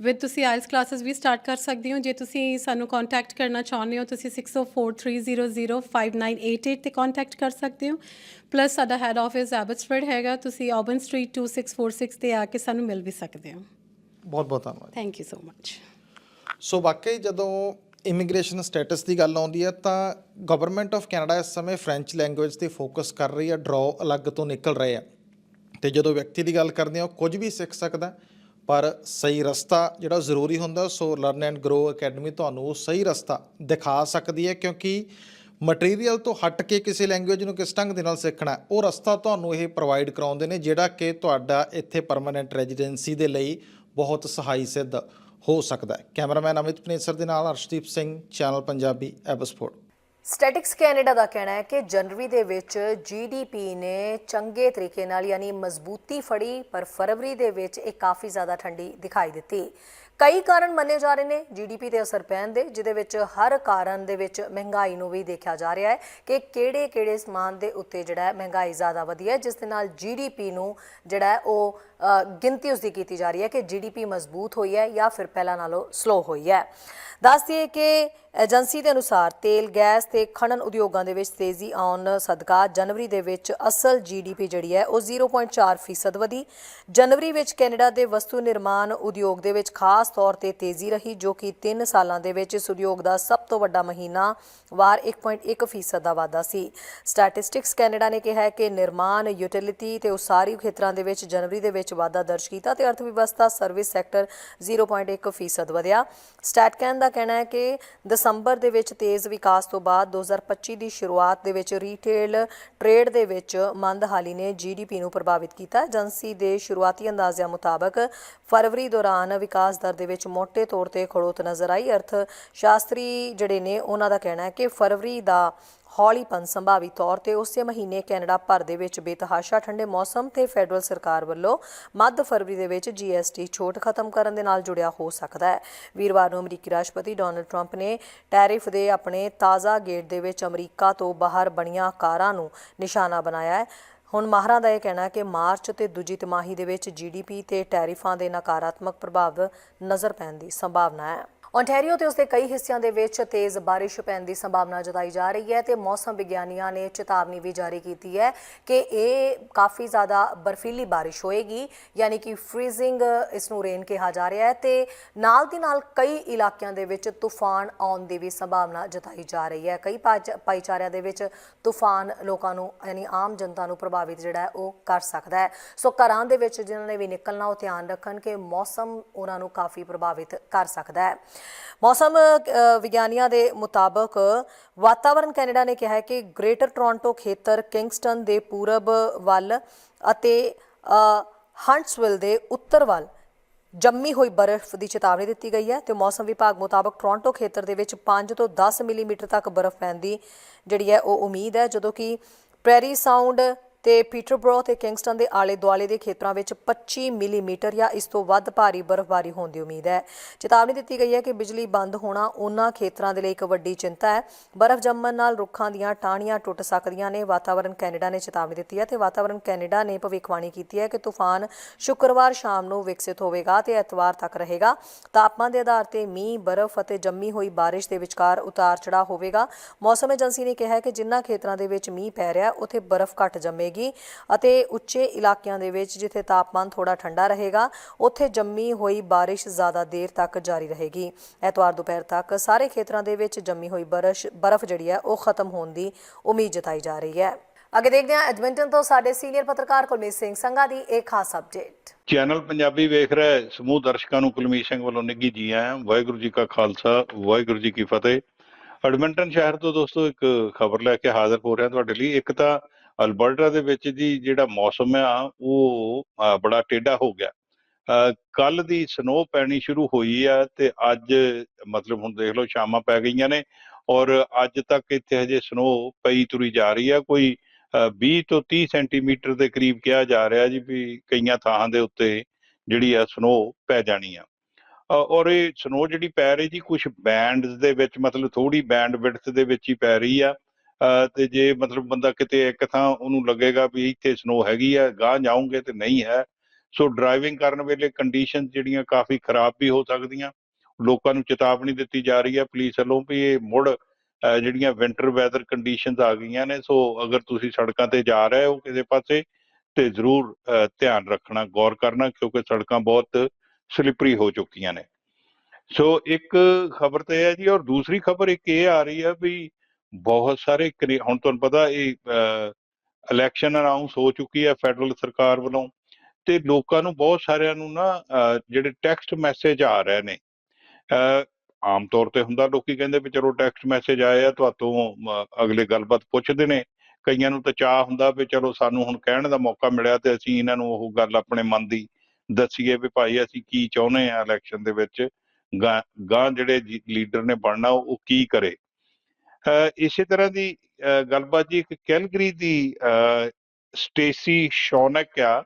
ਵਿਦ ਤੁਸੀਂ ਆਇਲਸ ਕਲਾਸਿਸ ਵੀ ਸਟਾਰਟ ਕਰ ਸਕਦੇ ਹੋ। ਜੇ ਤੁਸੀਂ ਸਾਨੂੰ ਕੰਟੈਕਟ ਕਰਨਾ ਚਾਹੁੰਦੇ ਹੋ ਤੁਸੀਂ 6043005988 ਤੇ ਕੰਟੈਕਟ ਕਰ ਸਕਦੇ ਹੋ। ਪਲੱਸ ਸਾਡਾ ਹੈੱਡ ਆਫਿਸ ਐਬਟਸਫੋਰਡ ਹੈਗਾ ਤੁਸੀਂ ਆਬਨ ਸਟਰੀਟ 2646 ਤੇ ਆ ਕੇ ਸਾਨੂੰ ਮਿਲ ਵੀ ਸਕਦੇ ਹੋ। ਬਹੁਤ ਬਹੁਤ ਧੰਨਵਾਦ। Thank you so much so ਵਾਕਈ ਜਦੋਂ ਇਮੀਗ੍ਰੇਸ਼ਨ ਸਟੇਟਸ ਦੀ ਗੱਲ ਆਉਂਦੀ ਹੈ, ਤਾਂ ਗਵਰਨਮੈਂਟ ਆਫ ਕੈਨੇਡਾ ਇਸ ਸਮੇਂ ਫ੍ਰੈਂਚ ਲੈਂਗੁਏਜ ਤੇ ਫੋਕਸ ਕਰ ਰਹੀ ਹੈ ਡਰਾਅ ਅਲੱਗ ਤੋਂ ਨਿਕਲ ਰਹੇ ਆ ਤੇ ਜਦੋਂ ਵਿਅਕਤੀ ਦੀ ਗੱਲ ਕਰਦੇ ਆ ਉਹ ਕੁਝ ਵੀ ਸਿੱਖ ਸਕਦਾ ਪਰ ਸਹੀ ਰਸਤਾ ਜਿਹੜਾ ਜ਼ਰੂਰੀ ਹੁੰਦਾ, so learn and grow academy ਤੁਹਾਨੂੰ ਉਹ ਸਹੀ ਰਸਤਾ ਦਿਖਾ ਸਕਦੀ ਹੈ, ਕਿਉਂਕਿ ਮਟੀਰੀਅਲ ਤੋਂ ਹਟ ਕੇ ਕਿਸੇ ਲੈਂਗੁਏਜ ਨੂੰ ਕਿਸ ਢੰਗ ਦੇ ਨਾਲ ਸਿੱਖਣਾ ਉਹ ਰਸਤਾ ਤੁਹਾਨੂੰ ਇਹ ਪ੍ਰੋਵਾਈਡ ਕਰਾਉਂਦੇ ਨੇ, ਜਿਹੜਾ ਕਿ ਤੁਹਾਡਾ ਇੱਥੇ ਪਰਮਨੈਂਟ ਰੈਜ਼ੀਡੈਂਸੀ ਦੇ ਲਈ ਬਹੁਤ ਸਹਾਈ ਸਿੱਧ ਹੋ ਸਕਦਾ ਹੈ। ਕੈਮਰਾਮੈਨ ਅਮਿਤ ਪਨੇਸਰ ਦੇ ਨਾਲ ਅਰਸ਼ਦੀਪ ਸਿੰਘ ਚੈਨਲ ਪੰਜਾਬੀ ਐਬਸਪੋਰਟ ਸਟੈਟਿਕਸ ਕੈਨੇਡਾ ਦਾ ਕਹਿਣਾ ਹੈ ਕਿ ਜਨਵਰੀ ਦੇ ਵਿੱਚ ਜੀਡੀਪੀ ਨੇ ਚੰਗੇ ਤਰੀਕੇ ਨਾਲ ਯਾਨੀ ਮਜ਼ਬੂਤੀ ਫੜੀ, ਪਰ ਫਰਵਰੀ ਦੇ ਵਿੱਚ ਇਹ ਕਾਫੀ ਜ਼ਿਆਦਾ ਠੰਡੀ ਦਿਖਾਈ ਦਿੱਤੀ। ਕਈ ਕਾਰਨ ਮੰਨੇ ਜਾ ਰਹੇ ਨੇ ਜੀਡੀਪੀ ਤੇ ਅਸਰ ਪੈਣ ਦੇ, ਜਿਹਦੇ ਵਿੱਚ ਹਰ ਕਾਰਨ ਦੇ ਵਿੱਚ ਮਹਿੰਗਾਈ ਨੂੰ ਵੀ ਦੇਖਿਆ ਜਾ ਰਿਹਾ ਹੈ ਕਿ ਕਿਹੜੇ ਕਿਹੜੇ ਸਮਾਨ ਦੇ ਉੱਤੇ ਜਿਹੜਾ ਮਹਿੰਗਾਈ ਜ਼ਿਆਦਾ ਵਧੀ ਹੈ, ਜਿਸ ਦੇ ਨਾਲ ਜੀਡੀਪੀ ਨੂੰ ਜਿਹੜਾ ਉਹ ਗਿਣਤੀ ਉਸ ਦੀ ਕੀਤੀ ਜਾ ਰਹੀ ਹੈ ਕਿ ਜੀਡੀਪੀ ਮਜ਼ਬੂਤ ਹੋਈ ਹੈ ਜਾਂ ਫਿਰ ਪਹਿਲਾਂ ਨਾਲੋਂ ਸਲੋ ਹੋਈ ਹੈ। ਦੱਸ ਦਈਏ ਕਿ ਏਜੰਸੀ ਦੇ ਅਨੁਸਾਰ ਤੇਲ, ਗੈਸ ਤੇ ਖਣਨ ਉਦਯੋਗਾਂ ਦੇ ਵਿੱਚ ਤੇਜ਼ੀ ਆਉਣ ਸਦਕਾ ਜਨਵਰੀ ਦੇ ਵਿੱਚ ਅਸਲ ਜੀਡੀਪੀ ਜਿਹੜੀ ਹੈ ਉਹ 0.4% ਫੀਸਦ ਵਧੀ। ਜਨਵਰੀ ਵਿੱਚ ਕੈਨੇਡਾ ਦੇ ਵਸਤੂ ਨਿਰਮਾਣ ਉਦਯੋਗ ਦੇ ਵਿੱਚ ਖਾਸ ਤੌਰ ਤੇ ਤੇਜ਼ੀ ਰਹੀ, ਜੋ ਕਿ 3 ਸਾਲਾਂ ਦੇ ਵਿੱਚ ਇਸ ਉਦਯੋਗ ਦਾ ਸਭ ਤੋਂ ਵੱਡਾ ਮਹੀਨਾ ਵਾਰ 1.1% ਦਾ ਵਾਧਾ ਸੀ। ਸਟੈਟਿਸਟਿਕਸ ਕੈਨੇਡਾ ਨੇ ਕਿਹਾ ਹੈ ਕਿ ਨਿਰਮਾਣ ਯੂਟਿਲਿਟੀ ਤੇ ਉਸਾਰੀ ਖੇਤਰਾਂ ਦੇ ਵਿੱਚ ਜਨਵਰੀ ਦੇ ਵਿੱਚ ਵਾਧਾ ਦਰਜ ਕੀਤਾ ਤੇ ਅਰਥ ਵਿਵਸਥਾ ਸਰਵਿਸ ਸੈਕਟਰ 0.1% ਫੀਸਦ ਵਧਿਆ। ਸਟੈਟਕੈਨ ਦਾ ਕਹਿਣਾ ਹੈ ਕਿ ਦਸੰਬਰ ਦੇ ਵਿੱਚ ਤੇਜ਼ ਵਿਕਾਸ ਤੋਂ ਬਾਅਦ 2025 ਦੀ ਸ਼ੁਰੂਆਤ ਦੇ ਵਿੱਚ ਰੀਟੇਲ ਟ੍ਰੇਡ ਦੇ ਵਿੱਚ ਮੰਦਹਾਲੀ ਨੇ ਜੀਡੀਪੀ ਨੂੰ ਪ੍ਰਭਾਵਿਤ ਕੀਤਾ। ਏਜੰਸੀ ਦੇ ਸ਼ੁਰੂਆਤੀ ਅੰਦਾਜ਼ਿਆਂ ਮੁਤਾਬਕ ਫਰਵਰੀ ਦੌਰਾਨ ਵਿਕਾਸ ਦਰ ਦੇ ਵਿੱਚ ਮੋٹے ਤੌਰ ਤੇ ਖੜੋਤ ਨਜ਼ਰ ਆਈ। ਅਰਥ ਸ਼ਾਸਤਰੀ ਜਿਹੜੇ ਨੇ, ਉਹਨਾਂ ਦਾ ਕਹਿਣਾ ਹੈ ਕਿ ਫਰਵਰੀ ਦਾ ਹੌਲੀਪਨ ਸੰਭਾਵੀ ਤੌਰ ਤੇ ਉਸੇ ਮਹੀਨੇ ਕੈਨੇਡਾ ਭਰ ਦੇ ਵਿੱਚ ਬੇਤਹਾਸ਼ਾ ਠੰਡੇ ਮੌਸਮ ਤੇ ਫੈਡਰਲ ਸਰਕਾਰ ਵੱਲੋਂ ਮੱਧ ਫਰਵਰੀ ਦੇ ਵਿੱਚ ਜੀਐਸਟੀ ਛੋਟ ਖਤਮ ਕਰਨ ਦੇ ਨਾਲ ਜੁੜਿਆ ਹੋ ਸਕਦਾ ਹੈ। ਵੀਰਵਾਰ ਨੂੰ ਅਮਰੀਕੀ ਰਾਸ਼ਟਰਪਤੀ ਡੋਨਲਡ ਟਰੰਪ ਨੇ ਟੈਰਿਫ ਦੇ ਆਪਣੇ ਤਾਜ਼ਾ ਗੇਟ ਦੇ ਵਿੱਚ ਅਮਰੀਕਾ ਤੋਂ ਬਾਹਰ ਬਣੀਆਂ ਕਾਰਾਂ ਨੂੰ ਨਿਸ਼ਾਨਾ ਬਣਾਇਆ ਹੈ। ਹੁਣ ਮਾਹਰਾਂ ਦਾ ਇਹ ਕਹਿਣਾ ਕਿ ਮਾਰਚ ਤੇ ਦੂਜੀ ਤਿਮਾਹੀ ਦੇ ਵਿੱਚ ਜੀਡੀਪੀ ਤੇ ਟੈਰਿਫਾਂ ਦੇ ਨਕਾਰਾਤਮਕ ਪ੍ਰਭਾਵ ਨਜ਼ਰ ਪੈਣ ਦੀ ਸੰਭਾਵਨਾ ਹੈ। ਓਨਟਾਰੀਓ ਤੇ ਉਸਦੇ ਕਈ ਹਿੱਸਿਆਂ ਦੇ ਵਿੱਚ ਤੇਜ਼ ਬਾਰਿਸ਼ ਪੈਣ ਦੀ ਸੰਭਾਵਨਾ ਜਤਾਈ ਜਾ ਰਹੀ ਹੈ ਤੇ ਮੌਸਮ ਵਿਗਿਆਨੀਆਂ ਨੇ ਚੇਤਾਵਨੀ ਵੀ ਜਾਰੀ ਕੀਤੀ ਹੈ ਕਿ ਇਹ ਕਾਫੀ ਜ਼ਿਆਦਾ ਬਰਫੀਲੀ ਬਾਰਿਸ਼ ਹੋਏਗੀ, ਯਾਨੀ ਕਿ ਫ੍ਰੀਜ਼ਿੰਗ ਇਸ ਨੂੰ ਰੇਨ ਕਿਹਾ ਜਾ ਰਿਹਾ ਹੈ ਤੇ ਨਾਲ ਦੀ ਨਾਲ ਕਈ ਇਲਾਕਿਆਂ ਦੇ ਵਿੱਚ ਤੂਫਾਨ ਆਉਣ ਦੀ ਵੀ ਸੰਭਾਵਨਾ ਜਤਾਈ ਜਾ ਰਹੀ ਹੈ। ਕਈ ਭਾਈਚ- ਭਾਈਚਾਰਿਆਂ ਦੇ ਵਿੱਚ ਤੂਫਾਨ ਲੋਕਾਂ ਨੂੰ, ਯਾਨੀ ਆਮ ਜਨਤਾ ਨੂੰ ਪ੍ਰਭਾਵਿਤ ਜਿਹੜਾ ਉਹ ਕਰ ਸਕਦਾ ਹੈ। ਸੋ ਘਰਾਂ ਦੇ ਵਿੱਚ ਜਿਨ੍ਹਾਂ ਨੇ ਵੀ ਨਿਕਲਣਾ, ਉਹ ਧਿਆਨ ਰੱਖਣ ਕਿ ਮੌਸਮ ਉਹਨਾਂ ਨੂੰ ਕਾਫੀ ਪ੍ਰਭਾਵਿਤ ਕਰ ਸਕਦਾ ਹੈ। ਮੌਸਮ ਵਿਗਿਆਨੀਆਂ ਦੇ ਮੁਤਾਬਕ ਵਾਤਾਵਰਣ ਕੈਨੇਡਾ ਨੇ ਕਿਹਾ ਹੈ ਕਿ ਗ੍ਰੇਟਰ ਟੋਰਾਂਟੋ ਖੇਤਰ ਕਿੰਗਸਟਨ ਦੇ ਪੂਰਬ ਵੱਲ ਅਤੇ ਅ, ਹੰਟਸਵਿਲ ਦੇ ਉੱਤਰ ਵੱਲ ਜੰਮੀ ਹੋਈ ਬਰਫ਼ ਦੀ ਚੇਤਾਵਨੀ ਦਿੱਤੀ ਗਈ ਹੈ ਤੇ ਮੌਸਮ ਵਿਭਾਗ ਮੁਤਾਬਕ ਟੋਰਾਂਟੋ ਖੇਤਰ ਦੇ ਵਿੱਚ 5 ਤੋਂ 10 ਮਿਲੀਮੀਟਰ ਤੱਕ ਬਰਫ਼ ਪੈਣ ਦੀ ਜਿਹੜੀ ਹੈ ਉਹ ਉਮੀਦ ਹੈ ਜਦੋਂ ਕਿ ਪ੍ਰੈਰੀ ਸਾਊਂਡ ਤੇ ਪੀਟਰਬਰੋ ਤੇ ਕਿੰਗਸਟਨ ਦੇ ਆਲੇ ਦੁਆਲੇ ਦੇ ਖੇਤਰਾਂ ਵਿੱਚ 25 ਮਿਲੀਮੀਟਰ ਜਾਂ ਇਸ ਤੋਂ ਵੱਧ ਭਾਰੀ ਬਰਫ਼ਬਾਰੀ ਹੋਣ ਦੀ ਉਮੀਦ ਹੈ। ਚੇਤਾਵਨੀ ਦਿੱਤੀ ਗਈ ਹੈ ਕਿ ਬਿਜਲੀ ਬੰਦ ਹੋਣਾ ਉਹਨਾਂ ਖੇਤਰਾਂ ਦੇ ਲਈ ਇੱਕ ਵੱਡੀ ਚਿੰਤਾ ਹੈ। ਬਰਫ਼ ਜੰਮਣ ਨਾਲ ਰੁੱਖਾਂ ਦੀਆਂ ਟਾਹਣੀਆਂ ਟੁੱਟ ਸਕਦੀਆਂ ਨੇ। ਵਾਤਾਵਰਣ ਕੈਨੇਡਾ ਨੇ ਚੇਤਾਵਨੀ ਦਿੱਤੀ ਹੈ ਤੇ ਵਾਤਾਵਰਣ ਕੈਨੇਡਾ ਨੇ ਭਵਿੱਖਬਾਣੀ ਕੀਤੀ ਹੈ ਕਿ ਤੂਫਾਨ ਸ਼ੁੱਕਰਵਾਰ ਸ਼ਾਮ ਨੂੰ ਵਿਕਸਿਤ ਹੋਵੇਗਾ ਤੇ ਐਤਵਾਰ ਤੱਕ ਰਹੇਗਾ। ਤਾਪਮਾਨ ਦੇ ਆਧਾਰ ਤੇ ਮੀਂਹ, ਬਰਫ਼ ਅਤੇ ਜੰਮੀ ਹੋਈ ਬਾਰਿਸ਼ ਦੇ ਵਿਚਕਾਰ ਉਤਾਰ ਚੜਾਅ ਹੋਵੇਗਾ। ਮੌਸਮ ਏਜੰਸੀ ਨੇ ਕਿਹਾ ਹੈ ਕਿ ਜਿਨ੍ਹਾਂ ਖੇਤਰਾਂ ਦੇ ਵਿੱਚ ਮੀਂਹ ਪੈ ਰਿਹਾ ਉੱਥੇ ਬਰਫ਼ ਘੱਟ ਜੰਮੇਗੀ। ਅਤੇ ਉੱਚੇ ਇਲਾਕਿਆਂ ਦੇ ਵਿੱਚ ਜਿੱਥੇ ਤਾਪਮਾਨ ਥੋੜਾ ਠੰਡਾ ਰਹੇਗਾ, ਉੱਥੇ ਜੰਮੀ ਹੋਈ ਬਾਰਿਸ਼ ਜ਼ਿਆਦਾ ਦੇਰ ਤੱਕ ਜਾਰੀ ਰਹੇਗੀ। ਐਤਵਾਰ ਦੁਪਹਿਰ ਤੱਕ ਸਾਰੇ ਖੇਤਰਾਂ ਦੇ ਵਿੱਚ ਜੰਮੀ ਹੋਈ ਬਰਸ਼, ਬਰਫ਼ ਜਿਹੜੀ ਹੈ ਉਹ ਖਤਮ ਹੋਣ ਦੀ ਉਮੀਦ ਜਤਾਈ ਜਾ ਰਹੀ ਹੈ। ਅੱਗੇ ਦੇਖਦੇ ਹਾਂ ਐਡਮਿੰਟਨ ਤੋਂ ਸਾਡੇ ਸੀਨੀਅਰ ਪੱਤਰਕਾਰ ਕੁਲਮੀਤ ਸਿੰਘ ਸੰਘਾ ਦੀ ਇੱਕ ਖਾਸ ਅਪਡੇਟ ਚੈਨਲ ਪੰਜਾਬੀ ਵੇਖ ਰਹੇ ਸਮੂਹ ਦਰਸ਼ਕਾਂ ਨੂੰ ਕੁਲਮੀਤ ਸਿੰਘ ਵੱਲੋਂ ਨਿੱਘੀ ਜੀ ਆਇਆਂ ਵਾਹਿਗੁਰੂ ਜੀ ਕਾ ਖਾਲਸਾ, ਵਾਹਿਗੁਰੂ ਜੀ ਕੀ ਫਤਿਹ। ਐਡਮਿੰਟਨ ਸ਼ਹਿਰ ਤੋਂ ਦੋਸਤੋ ਇੱਕ ਖਬਰ ਲੈ ਕੇ ਹਾਜ਼ਰ ਹੋ ਰਿਹਾ ਤੁਹਾਡੇ ਲਈ। ਇੱਕ ਤਾਂ ਅਲਬਰਟਾ ਦੇ ਵਿੱਚ ਜੀ ਜਿਹੜਾ ਮੌਸਮ ਆ, ਉਹ ਬੜਾ ਟੇਢਾ ਹੋ ਗਿਆ। ਕੱਲ ਦੀ ਸਨੋ ਪੈਣੀ ਸ਼ੁਰੂ ਹੋਈ ਆ ਤੇ ਅੱਜ ਮਤਲਬ ਹੁਣ ਦੇਖ ਲਓ ਸ਼ਾਮਾਂ ਪੈ ਗਈਆਂ ਨੇ ਔਰ ਅੱਜ ਤੱਕ ਇੱਥੇ ਹਜੇ ਸਨੋ ਪਈ ਤੁਰੀ ਜਾ ਰਹੀ ਆ। ਕੋਈ, ਅਹ 20 ਤੋਂ 30 ਸੈਂਟੀਮੀਟਰ ਦੇ ਕਰੀਬ ਕਿਹਾ ਜਾ ਰਿਹਾ ਜੀ ਵੀ ਕਈਆਂ ਥਾਂ ਦੇ ਉੱਤੇ ਜਿਹੜੀ ਆ ਸਨੋ ਪੈ ਜਾਣੀ ਆ। ਔਰ ਇਹ ਸਨੋ ਜਿਹੜੀ ਪੈ ਰਹੀ ਜੀ ਕੁਝ ਬੈਂਡਸ ਦੇ ਵਿੱਚ ਮਤਲਬ ਥੋੜੀ ਬੈਂਡ ਵਿਡਥ ਦੇ ਵਿੱਚ ਹੀ ਪੈ ਰਹੀ ਆ। ਤੇ ਜੇ ਮਤਲਬ ਬੰਦਾ ਕਿਤੇ ਇੱਕ ਥਾਂ ਉਹਨੂੰ ਲੱਗੇਗਾ ਵੀ ਇੱਥੇ ਸਨੋ ਹੈਗੀ ਆ ਗਾਂ ਜਾਉਂਗੇ ਤੇ ਨਹੀਂ ਹੈ। ਸੋ ਡਰਾਈਵਿੰਗ ਕਰਨ ਵੇਲੇ ਕੰਡੀਸ਼ਨ ਜਿਹੜੀਆਂ ਕਾਫੀ ਖਰਾਬ ਵੀ ਹੋ ਸਕਦੀਆਂ। ਲੋਕਾਂ ਨੂੰ ਚੇਤਾਵਨੀ ਦਿੱਤੀ ਜਾ ਰਹੀ ਹੈ ਪੁਲਿਸ ਵੱਲੋਂ ਵੀ ਇਹ ਮੁੜ ਜਿਹੜੀਆਂ ਵਿੰਟਰ ਵੈਦਰ ਕੰਡੀਸ਼ਨਸ ਆ ਗਈਆਂ ਨੇ ਸੋ ਅਗਰ ਤੁਸੀਂ ਸੜਕਾਂ ਤੇ ਜਾ ਰਹੇ ਹੋ ਕਿਸੇ ਪਾਸੇ, ਤੇ ਜ਼ਰੂਰ, ਅਹ ਧਿਆਨ ਰੱਖਣਾ, ਗੌਰ ਕਰਨਾ, ਕਿਉਂਕਿ ਸੜਕਾਂ ਬਹੁਤ ਸਲਿਪਰੀ ਹੋ ਚੁੱਕੀਆਂ ਨੇ। ਸੋ ਇੱਕ ਖਬਰ ਤੇ ਹੈ ਜੀ, ਔਰ ਦੂਸਰੀ ਖਬਰ ਇੱਕ ਇਹ ਆ ਰਹੀ ਹੈ ਵੀ ਬਹੁਤ ਸਾਰੇ ਕਨੇ- ਹੁਣ ਤੁਹਾਨੂੰ ਪਤਾ ਇਹ ਇਲੈਕਸ਼ਨ ਅਨਾਉਂਸ ਹੋ ਚੁੱਕੀ ਹੈ ਫੈਡਰਲ ਸਰਕਾਰ ਵੱਲੋਂ ਤੇ ਲੋਕਾਂ ਨੂੰ ਬਹੁਤ ਸਾਰਿਆਂ ਨੂੰ ਨਾ ਜਿਹੜੇ ਟੈਕਸਟ ਮੈਸੇਜ ਆ ਰਹੇ ਨੇ ਆਮ ਤੌਰ ਤੇ ਹੁੰਦਾ ਲੋਕੀ ਕਹਿੰਦੇ ਵੀ ਚਲੋ ਟੈਕਸਟ ਮੈਸੇਜ ਆਏ ਆ, ਤੁਹਾਤੋਂ ਅਗਲੇ ਗੱਲਬਾਤ ਪੁੱਛਦੇ ਨੇ, ਕਈਆਂ ਨੂੰ ਤਾਂ ਚਾਹ ਹੁੰਦਾ ਵੀ ਚਲੋ ਸਾਨੂੰ ਹੁਣ ਕਹਿਣ ਦਾ ਮੌਕਾ ਮਿਲਿਆ ਤੇ ਅਸੀਂ ਇਹਨਾਂ ਨੂੰ ਉਹ ਗੱਲ ਆਪਣੇ ਮਨ ਦੀ ਦੱਸੀਏ ਵੀ ਭਾਈ ਅਸੀਂ ਕੀ ਚਾਹੁੰਦੇ ਆ ਇਲੈਕਸ਼ਨ ਦੇ ਵਿੱਚ, ਗਾਂ ਗਾਂ ਜਿਹੜੇ ਲੀਡਰ ਨੇ ਬਣਨਾ ਉਹ ਕੀ ਕਰੇ। ਇਸੇ ਤਰ੍ਹਾਂ ਦੀ ਅਹ, ਗੱਲਬਾਤ ਜੀ ਇੱਕ ਕੈਲਗਰੀ ਦੀ ਸਟੇਸੀ ਸ਼ੌਨਕ ਆ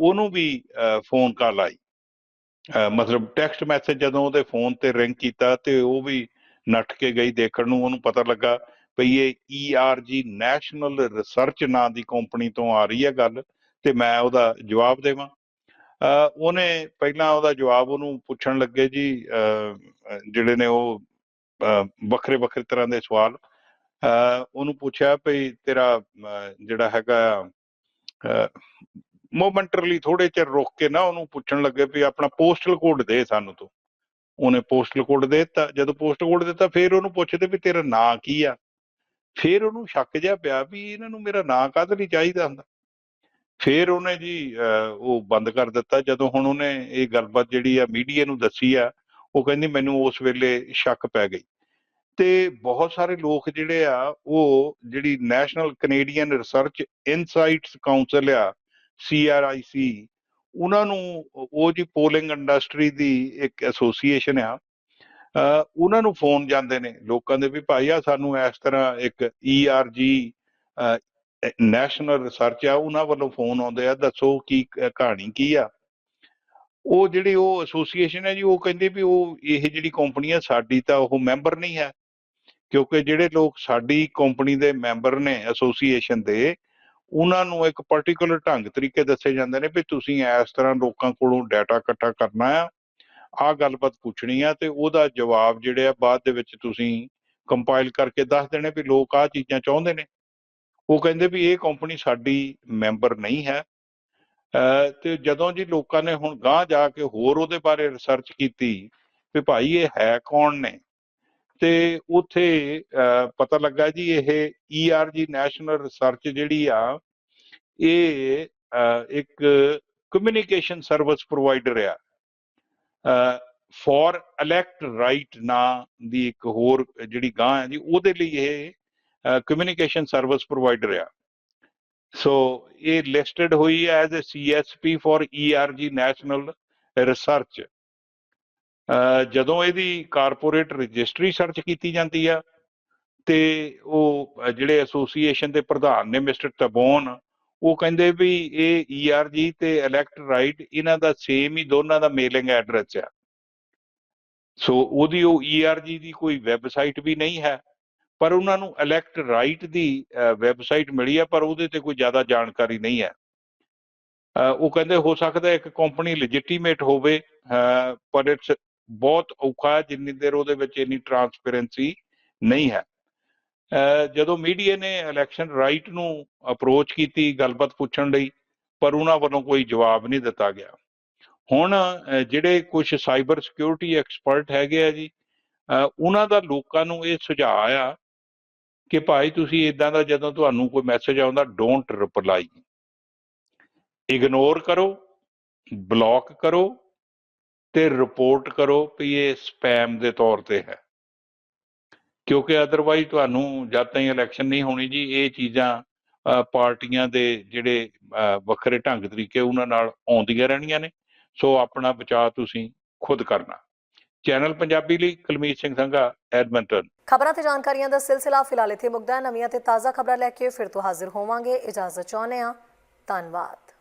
ਉਹਨੂੰ ਵੀ ਫੋਨ ਕਾਲ ਆਈ। ਮਤਲਬ ਟੈਕਸਟ ਮੈਸੇਜ ਜਦੋਂ ਉਹਦੇ ਫੋਨ ਤੇ ਰਿੰਗ ਕੀਤਾ ਤੇ ਉਹ ਵੀ ਨੱਠ ਕੇ ਗਈ ਦੇਖਣ ਨੂੰ ਉਹਨੂੰ ਪਤਾ ਲੱਗਾ ਵੀ ਇਹ ERG ਨੈਸ਼ਨਲ ਰਿਸਰਚ ਨਾਂ ਦੀ ਕੰਪਨੀ ਤੋਂ ਆ ਰਹੀ ਹੈ ਗੱਲ ਤੇ ਮੈਂ ਉਹਦਾ ਜਵਾਬ ਦੇਵਾਂ। ਅਹ ਉਹਨੇ ਪਹਿਲਾਂ ਉਹਦਾ ਜਵਾਬ ਉਹਨੂੰ ਪੁੱਛਣ ਲੱਗੇ ਜੀ ਅਹ, ਜਿਹੜੇ ਨੇ ਉਹ ਵੱਖਰੇ ਵੱਖਰੇ ਤਰ੍ਹਾਂ ਦੇ ਸਵਾਲ। ਅਹ, ਉਹਨੂੰ ਪੁੱਛਿਆ ਵੀ ਤੇਰਾ ਜਿਹੜਾ ਹੈਗਾ ਮੋਮੈਂਟਰਲੀ ਥੋੜੇ ਚਿਰ ਰੁਕ ਕੇ ਨਾ ਉਹਨੂੰ ਪੁੱਛਣ ਲੱਗੇ ਵੀ ਆਪਣਾ ਪੋਸਟਲ ਕੋਡ ਦੇ ਸਾਨੂੰ ਤੂੰ। ਉਹਨੇ ਪੋਸਟਲ ਕੋਡ ਦੇ ਦਿੱਤਾ। ਜਦੋਂ ਪੋਸਟਲ ਕੋਡ ਦਿੱਤਾ ਫਿਰ ਉਹਨੂੰ ਪੁੱਛਦੇ ਵੀ ਤੇਰਾ ਨਾਂ ਕੀ ਆ? ਫਿਰ ਉਹਨੂੰ ਸ਼ੱਕ ਜਿਹਾ ਪਿਆ ਵੀ ਇਹਨਾਂ ਨੂੰ ਮੇਰਾ ਨਾਂ ਕਾਹਦੇ ਲਈ ਚਾਹੀਦਾ ਹੁੰਦਾ? ਫਿਰ ਉਹਨੇ ਜੀ ਉਹ ਬੰਦ ਕਰ ਦਿੱਤਾ। ਜਦੋਂ ਹੁਣ ਉਹਨੇ ਇਹ ਗੱਲਬਾਤ ਜਿਹੜੀ ਆ ਮੀਡੀਆ ਨੂੰ ਦੱਸੀ ਆ ਉਹ ਕਹਿੰਦੀ ਮੈਨੂੰ ਉਸ ਵੇਲੇ ਸ਼ੱਕ ਪੈ ਗਈ। ਤੇ ਬਹੁਤ ਸਾਰੇ ਲੋਕ ਜਿਹੜੇ ਆ, ਉਹ ਜਿਹੜੀ national Canadian research insights council ਆ CRIC ਉਹਨਾਂ ਨੂੰ ਉਹ ਜੀ ਪੋਲਿੰਗ ਇੰਡਸਟਰੀ ਦੀ ਇੱਕ ਐਸੋਸੀਏਸ਼ਨ ਆ ਉਹਨਾਂ ਨੂੰ ਫੋਨ ਜਾਂਦੇ ਨੇ, ਲੋਕਾਂ ਦੇ ਵੀ ਭਾਈ ਆ ਸਾਨੂੰ ਇਸ ਤਰ੍ਹਾਂ ਇੱਕ ERG ਨੈਸ਼ਨਲ ਰਿਸਰਚ ਆ, ਉਹਨਾਂ ਵੱਲੋਂ ਫੋਨ ਆਉਂਦੇ ਆ, ਦੱਸੋ ਕੀ ਕਹਾਣੀ ਕੀ ਆ। ਉਹ ਜਿਹੜੀ ਉਹ ਐਸੋਸੀਏਸ਼ਨ ਹੈ ਜੀ, ਉਹ ਕਹਿੰਦੇ ਵੀ ਉਹ ਇਹ ਜਿਹੜੀ ਕੰਪਨੀ ਹੈ ਸਾਡੀ ਤਾਂ ਉਹ ਮੈਂਬਰ ਨਹੀਂ ਹੈ। ਕਿਉਂਕਿ ਜਿਹੜੇ ਲੋਕ ਸਾਡੀ ਕੰਪਨੀ ਦੇ ਮੈਂਬਰ ਨੇ ਐਸੋਸੀਏਸ਼ਨ ਦੇ, ਉਹਨਾਂ ਨੂੰ ਇੱਕ ਪਾਰਟਿਕੂਲਰ ਢੰਗ ਤਰੀਕੇ ਦੱਸੇ ਜਾਂਦੇ ਨੇ ਵੀ ਤੁਸੀਂ ਇਸ ਤਰ੍ਹਾਂ ਲੋਕਾਂ ਕੋਲੋਂ ਡਾਟਾ ਇਕੱਠਾ ਕਰਨਾ ਆ ਆ ਗੱਲਬਾਤ ਪੁੱਛਣੀ ਆ ਤੇ ਉਹਦਾ ਜਵਾਬ ਜਿਹੜੇ ਆ ਬਾਅਦ ਦੇ ਵਿੱਚ ਤੁਸੀਂ ਕੰਪਾਈਲ ਕਰਕੇ ਦੱਸ ਦੇਣੇ ਵੀ ਲੋਕ ਆ ਚੀਜ਼ਾਂ ਚਾਹੁੰਦੇ ਨੇ। ਉਹ ਕਹਿੰਦੇ ਵੀ ਇਹ ਕੰਪਨੀ ਸਾਡੀ ਮੈਂਬਰ ਨਹੀਂ ਹੈ। ਤੇ ਜਦੋਂ ਜੀ ਲੋਕਾਂ ਨੇ ਹੁਣ ਗਾਂਹ ਜਾ ਕੇ ਹੋਰ ਉਹਦੇ ਬਾਰੇ ਰਿਸਰਚ ਕੀਤੀ ਵੀ ਭਾਈ ਇਹ ਹੈ ਕੌਣ ਨੇ, ਤੇ ਉਥੇ ਪਤਾ ਲੱਗਾ ਜੀ ਇਹ ERG ਨੈਸ਼ਨਲ ਰਿਸਰਚ ਜਿਹੜੀ ਆ, ਇਹ ਇੱਕ ਕਮਿਊਨੀਕੇਸ਼ਨ ਸਰਵਿਸ ਪ੍ਰੋਵਾਈਡਰ ਆ ਫॉर ਇਲੈਕਟ ਰਾਈਟ ਨਾਂ ਦੀ ਇੱਕ ਹੋਰ ਜਿਹੜੀ ਗਾਂ ਹੈ ਜੀ, ਉਹਦੇ ਲਈ ਇਹ ਕਮਿਊਨੀਕੇਸ਼ਨ ਸਰਵਿਸ ਪ੍ਰੋਵਾਈਡਰ ਆ। ਸੋ ਇਹ ਲਿਸਟਡ ਹੋਈ ਹੈ as uh CSP for ERG national research ਜਦੋਂ ਇਹਦੀ ਕਾਰਪੋਰੇਟ ਰਜਿਸਟਰੀ ਸਰਚ ਕੀਤੀ ਜਾਂਦੀ ਆ, ਤੇ ਉਹ ਜਿਹੜੇ ਐਸੋਸੀਏਸ਼ਨ ਦੇ ਪ੍ਰਧਾਨ ਨੇ ਮਿਸਟਰ ਤਬੋਨ ਉਹ ਕਹਿੰਦੇ ਵੀ ਇਹ ERG ਤੇ ਇਲੈਕਟ ਰਾਈਟ ਇਹਨਾਂ ਦਾ ਸੇਮ ਹੀ ਦੋਨਾਂ ਦਾ ਮੇਲਿੰਗ ਐਡਰੈਸ ਆ। ਸੋ ਉਹਦੀ ਉਹ ERG ਦੀ ਕੋਈ ਵੈਬਸਾਈਟ ਵੀ ਨਹੀਂ ਹੈ। ਪਰ ਉਹਨਾਂ ਨੂੰ ਇਲੈਕਟ ਰਾਈਟ ਦੀ ਵੈਬਸਾਈਟ ਮਿਲੀ ਹੈ ਪਰ ਉਹਦੇ ਤੇ ਕੋਈ ਜ਼ਿਆਦਾ ਜਾਣਕਾਰੀ ਨਹੀਂ ਹੈ। ਉਹ ਕਹਿੰਦੇ ਹੋ ਸਕਦਾ ਇੱਕ ਕੰਪਨੀ ਲੈਜਿਟੀਮੇਟ ਹੋਵੇ ਪਰ ਇਟਸ ਬਹੁਤ ਔਖਾ ਜਿੰਨੀ ਦੇਰ ਉਹਦੇ ਵਿੱਚ ਇੰਨੀ ਟਰਾਂਸਪੇਰੈਂਸੀ ਨਹੀਂ ਹੈ। ਜਦੋਂ ਮੀਡੀਆ ਨੇ ਇਲੈਕਸ਼ਨ ਰਾਈਟ ਨੂੰ ਅਪਰੋਚ ਕੀਤੀ, ਗੱਲਬਾਤ ਪੁੱਛਣ ਲਈ, ਪਰ ਉਹਨਾਂ ਵੱਲੋਂ ਕੋਈ ਜਵਾਬ ਨਹੀਂ ਦਿੱਤਾ ਗਿਆ। ਹੁਣ ਜਿਹੜੇ ਕੁਝ ਸਾਈਬਰ ਸਿਕਿਉਰਿਟੀ ਐਕਸਪਰਟ ਹੈਗੇ ਆ ਜੀ ਉਹਨਾਂ ਦਾ ਲੋਕਾਂ ਨੂੰ ਇਹ ਸੁਝਾਅ ਆ ਕਿ ਭਾਈ ਤੁਸੀਂ ਇਦਾਂ ਦਾ ਜਦੋਂ ਤੁਹਾਨੂੰ ਕੋਈ ਮੈਸੇਜ ਆਉਂਦਾ ਡੋਂਟ ਰਿਪਲਾਈ ਇਗਨੋਰ ਕਰੋ ਬਲੌਕ ਕਰੋ ਤੇ ਰਿਪੋਰਟ ਕਰੋ ਵੀ ਇਹ ਸਪੈਮ ਦੇ ਤੌਰ ਤੇ ਹੈ। ਕਿਉਂਕਿ ਅਦਰਵਾਈਜ਼ ਤੁਹਾਨੂੰ ਜਦ ਤਾਈਂ ਇਲੈਕਸ਼ਨ ਨਹੀਂ ਹੋਣੀ ਜੀ, ਇਹ ਚੀਜ਼ਾਂ ਪਾਰਟੀਆਂ ਦੇ ਜਿਹੜੇ ਵੱਖਰੇ ਢੰਗ ਤਰੀਕੇ ਉਹਨਾਂ ਨਾਲ ਆਉਂਦੀਆਂ ਰਹਿਣੀਆਂ ਨੇ। ਸੋ ਆਪਣਾ ਬਚਾਅ ਤੁਸੀਂ ਖੁਦ ਕਰਨਾ। ਚੈਨਲ ਪੰਜਾਬੀ ਲਈ ਕੁਲਮੀਤ ਸਿੰਘ ਸੰਘਾ, ਐਡਮਿੰਟਨ। ਖਬਰਾਂ ਤੇ ਜਾਣਕਾਰੀਆਂ ਦਾ ਸਿਲਸਿਲਾ ਫਿਲਹਾਲ ਇੱਥੇ ਮੁਕਦਾ ਨਵੀਆਂ ਤੇ ਤਾਜ਼ਾ ਖਬਰਾਂ ਲੈ ਕੇ ਫਿਰ ਤੋਂ ਹਾਜ਼ਰ ਹੋਵਾਂਗੇ। ਇਜਾਜ਼ਤ ਚਾਹੁੰਦੇ ਹਾਂ। ਧੰਨਵਾਦ।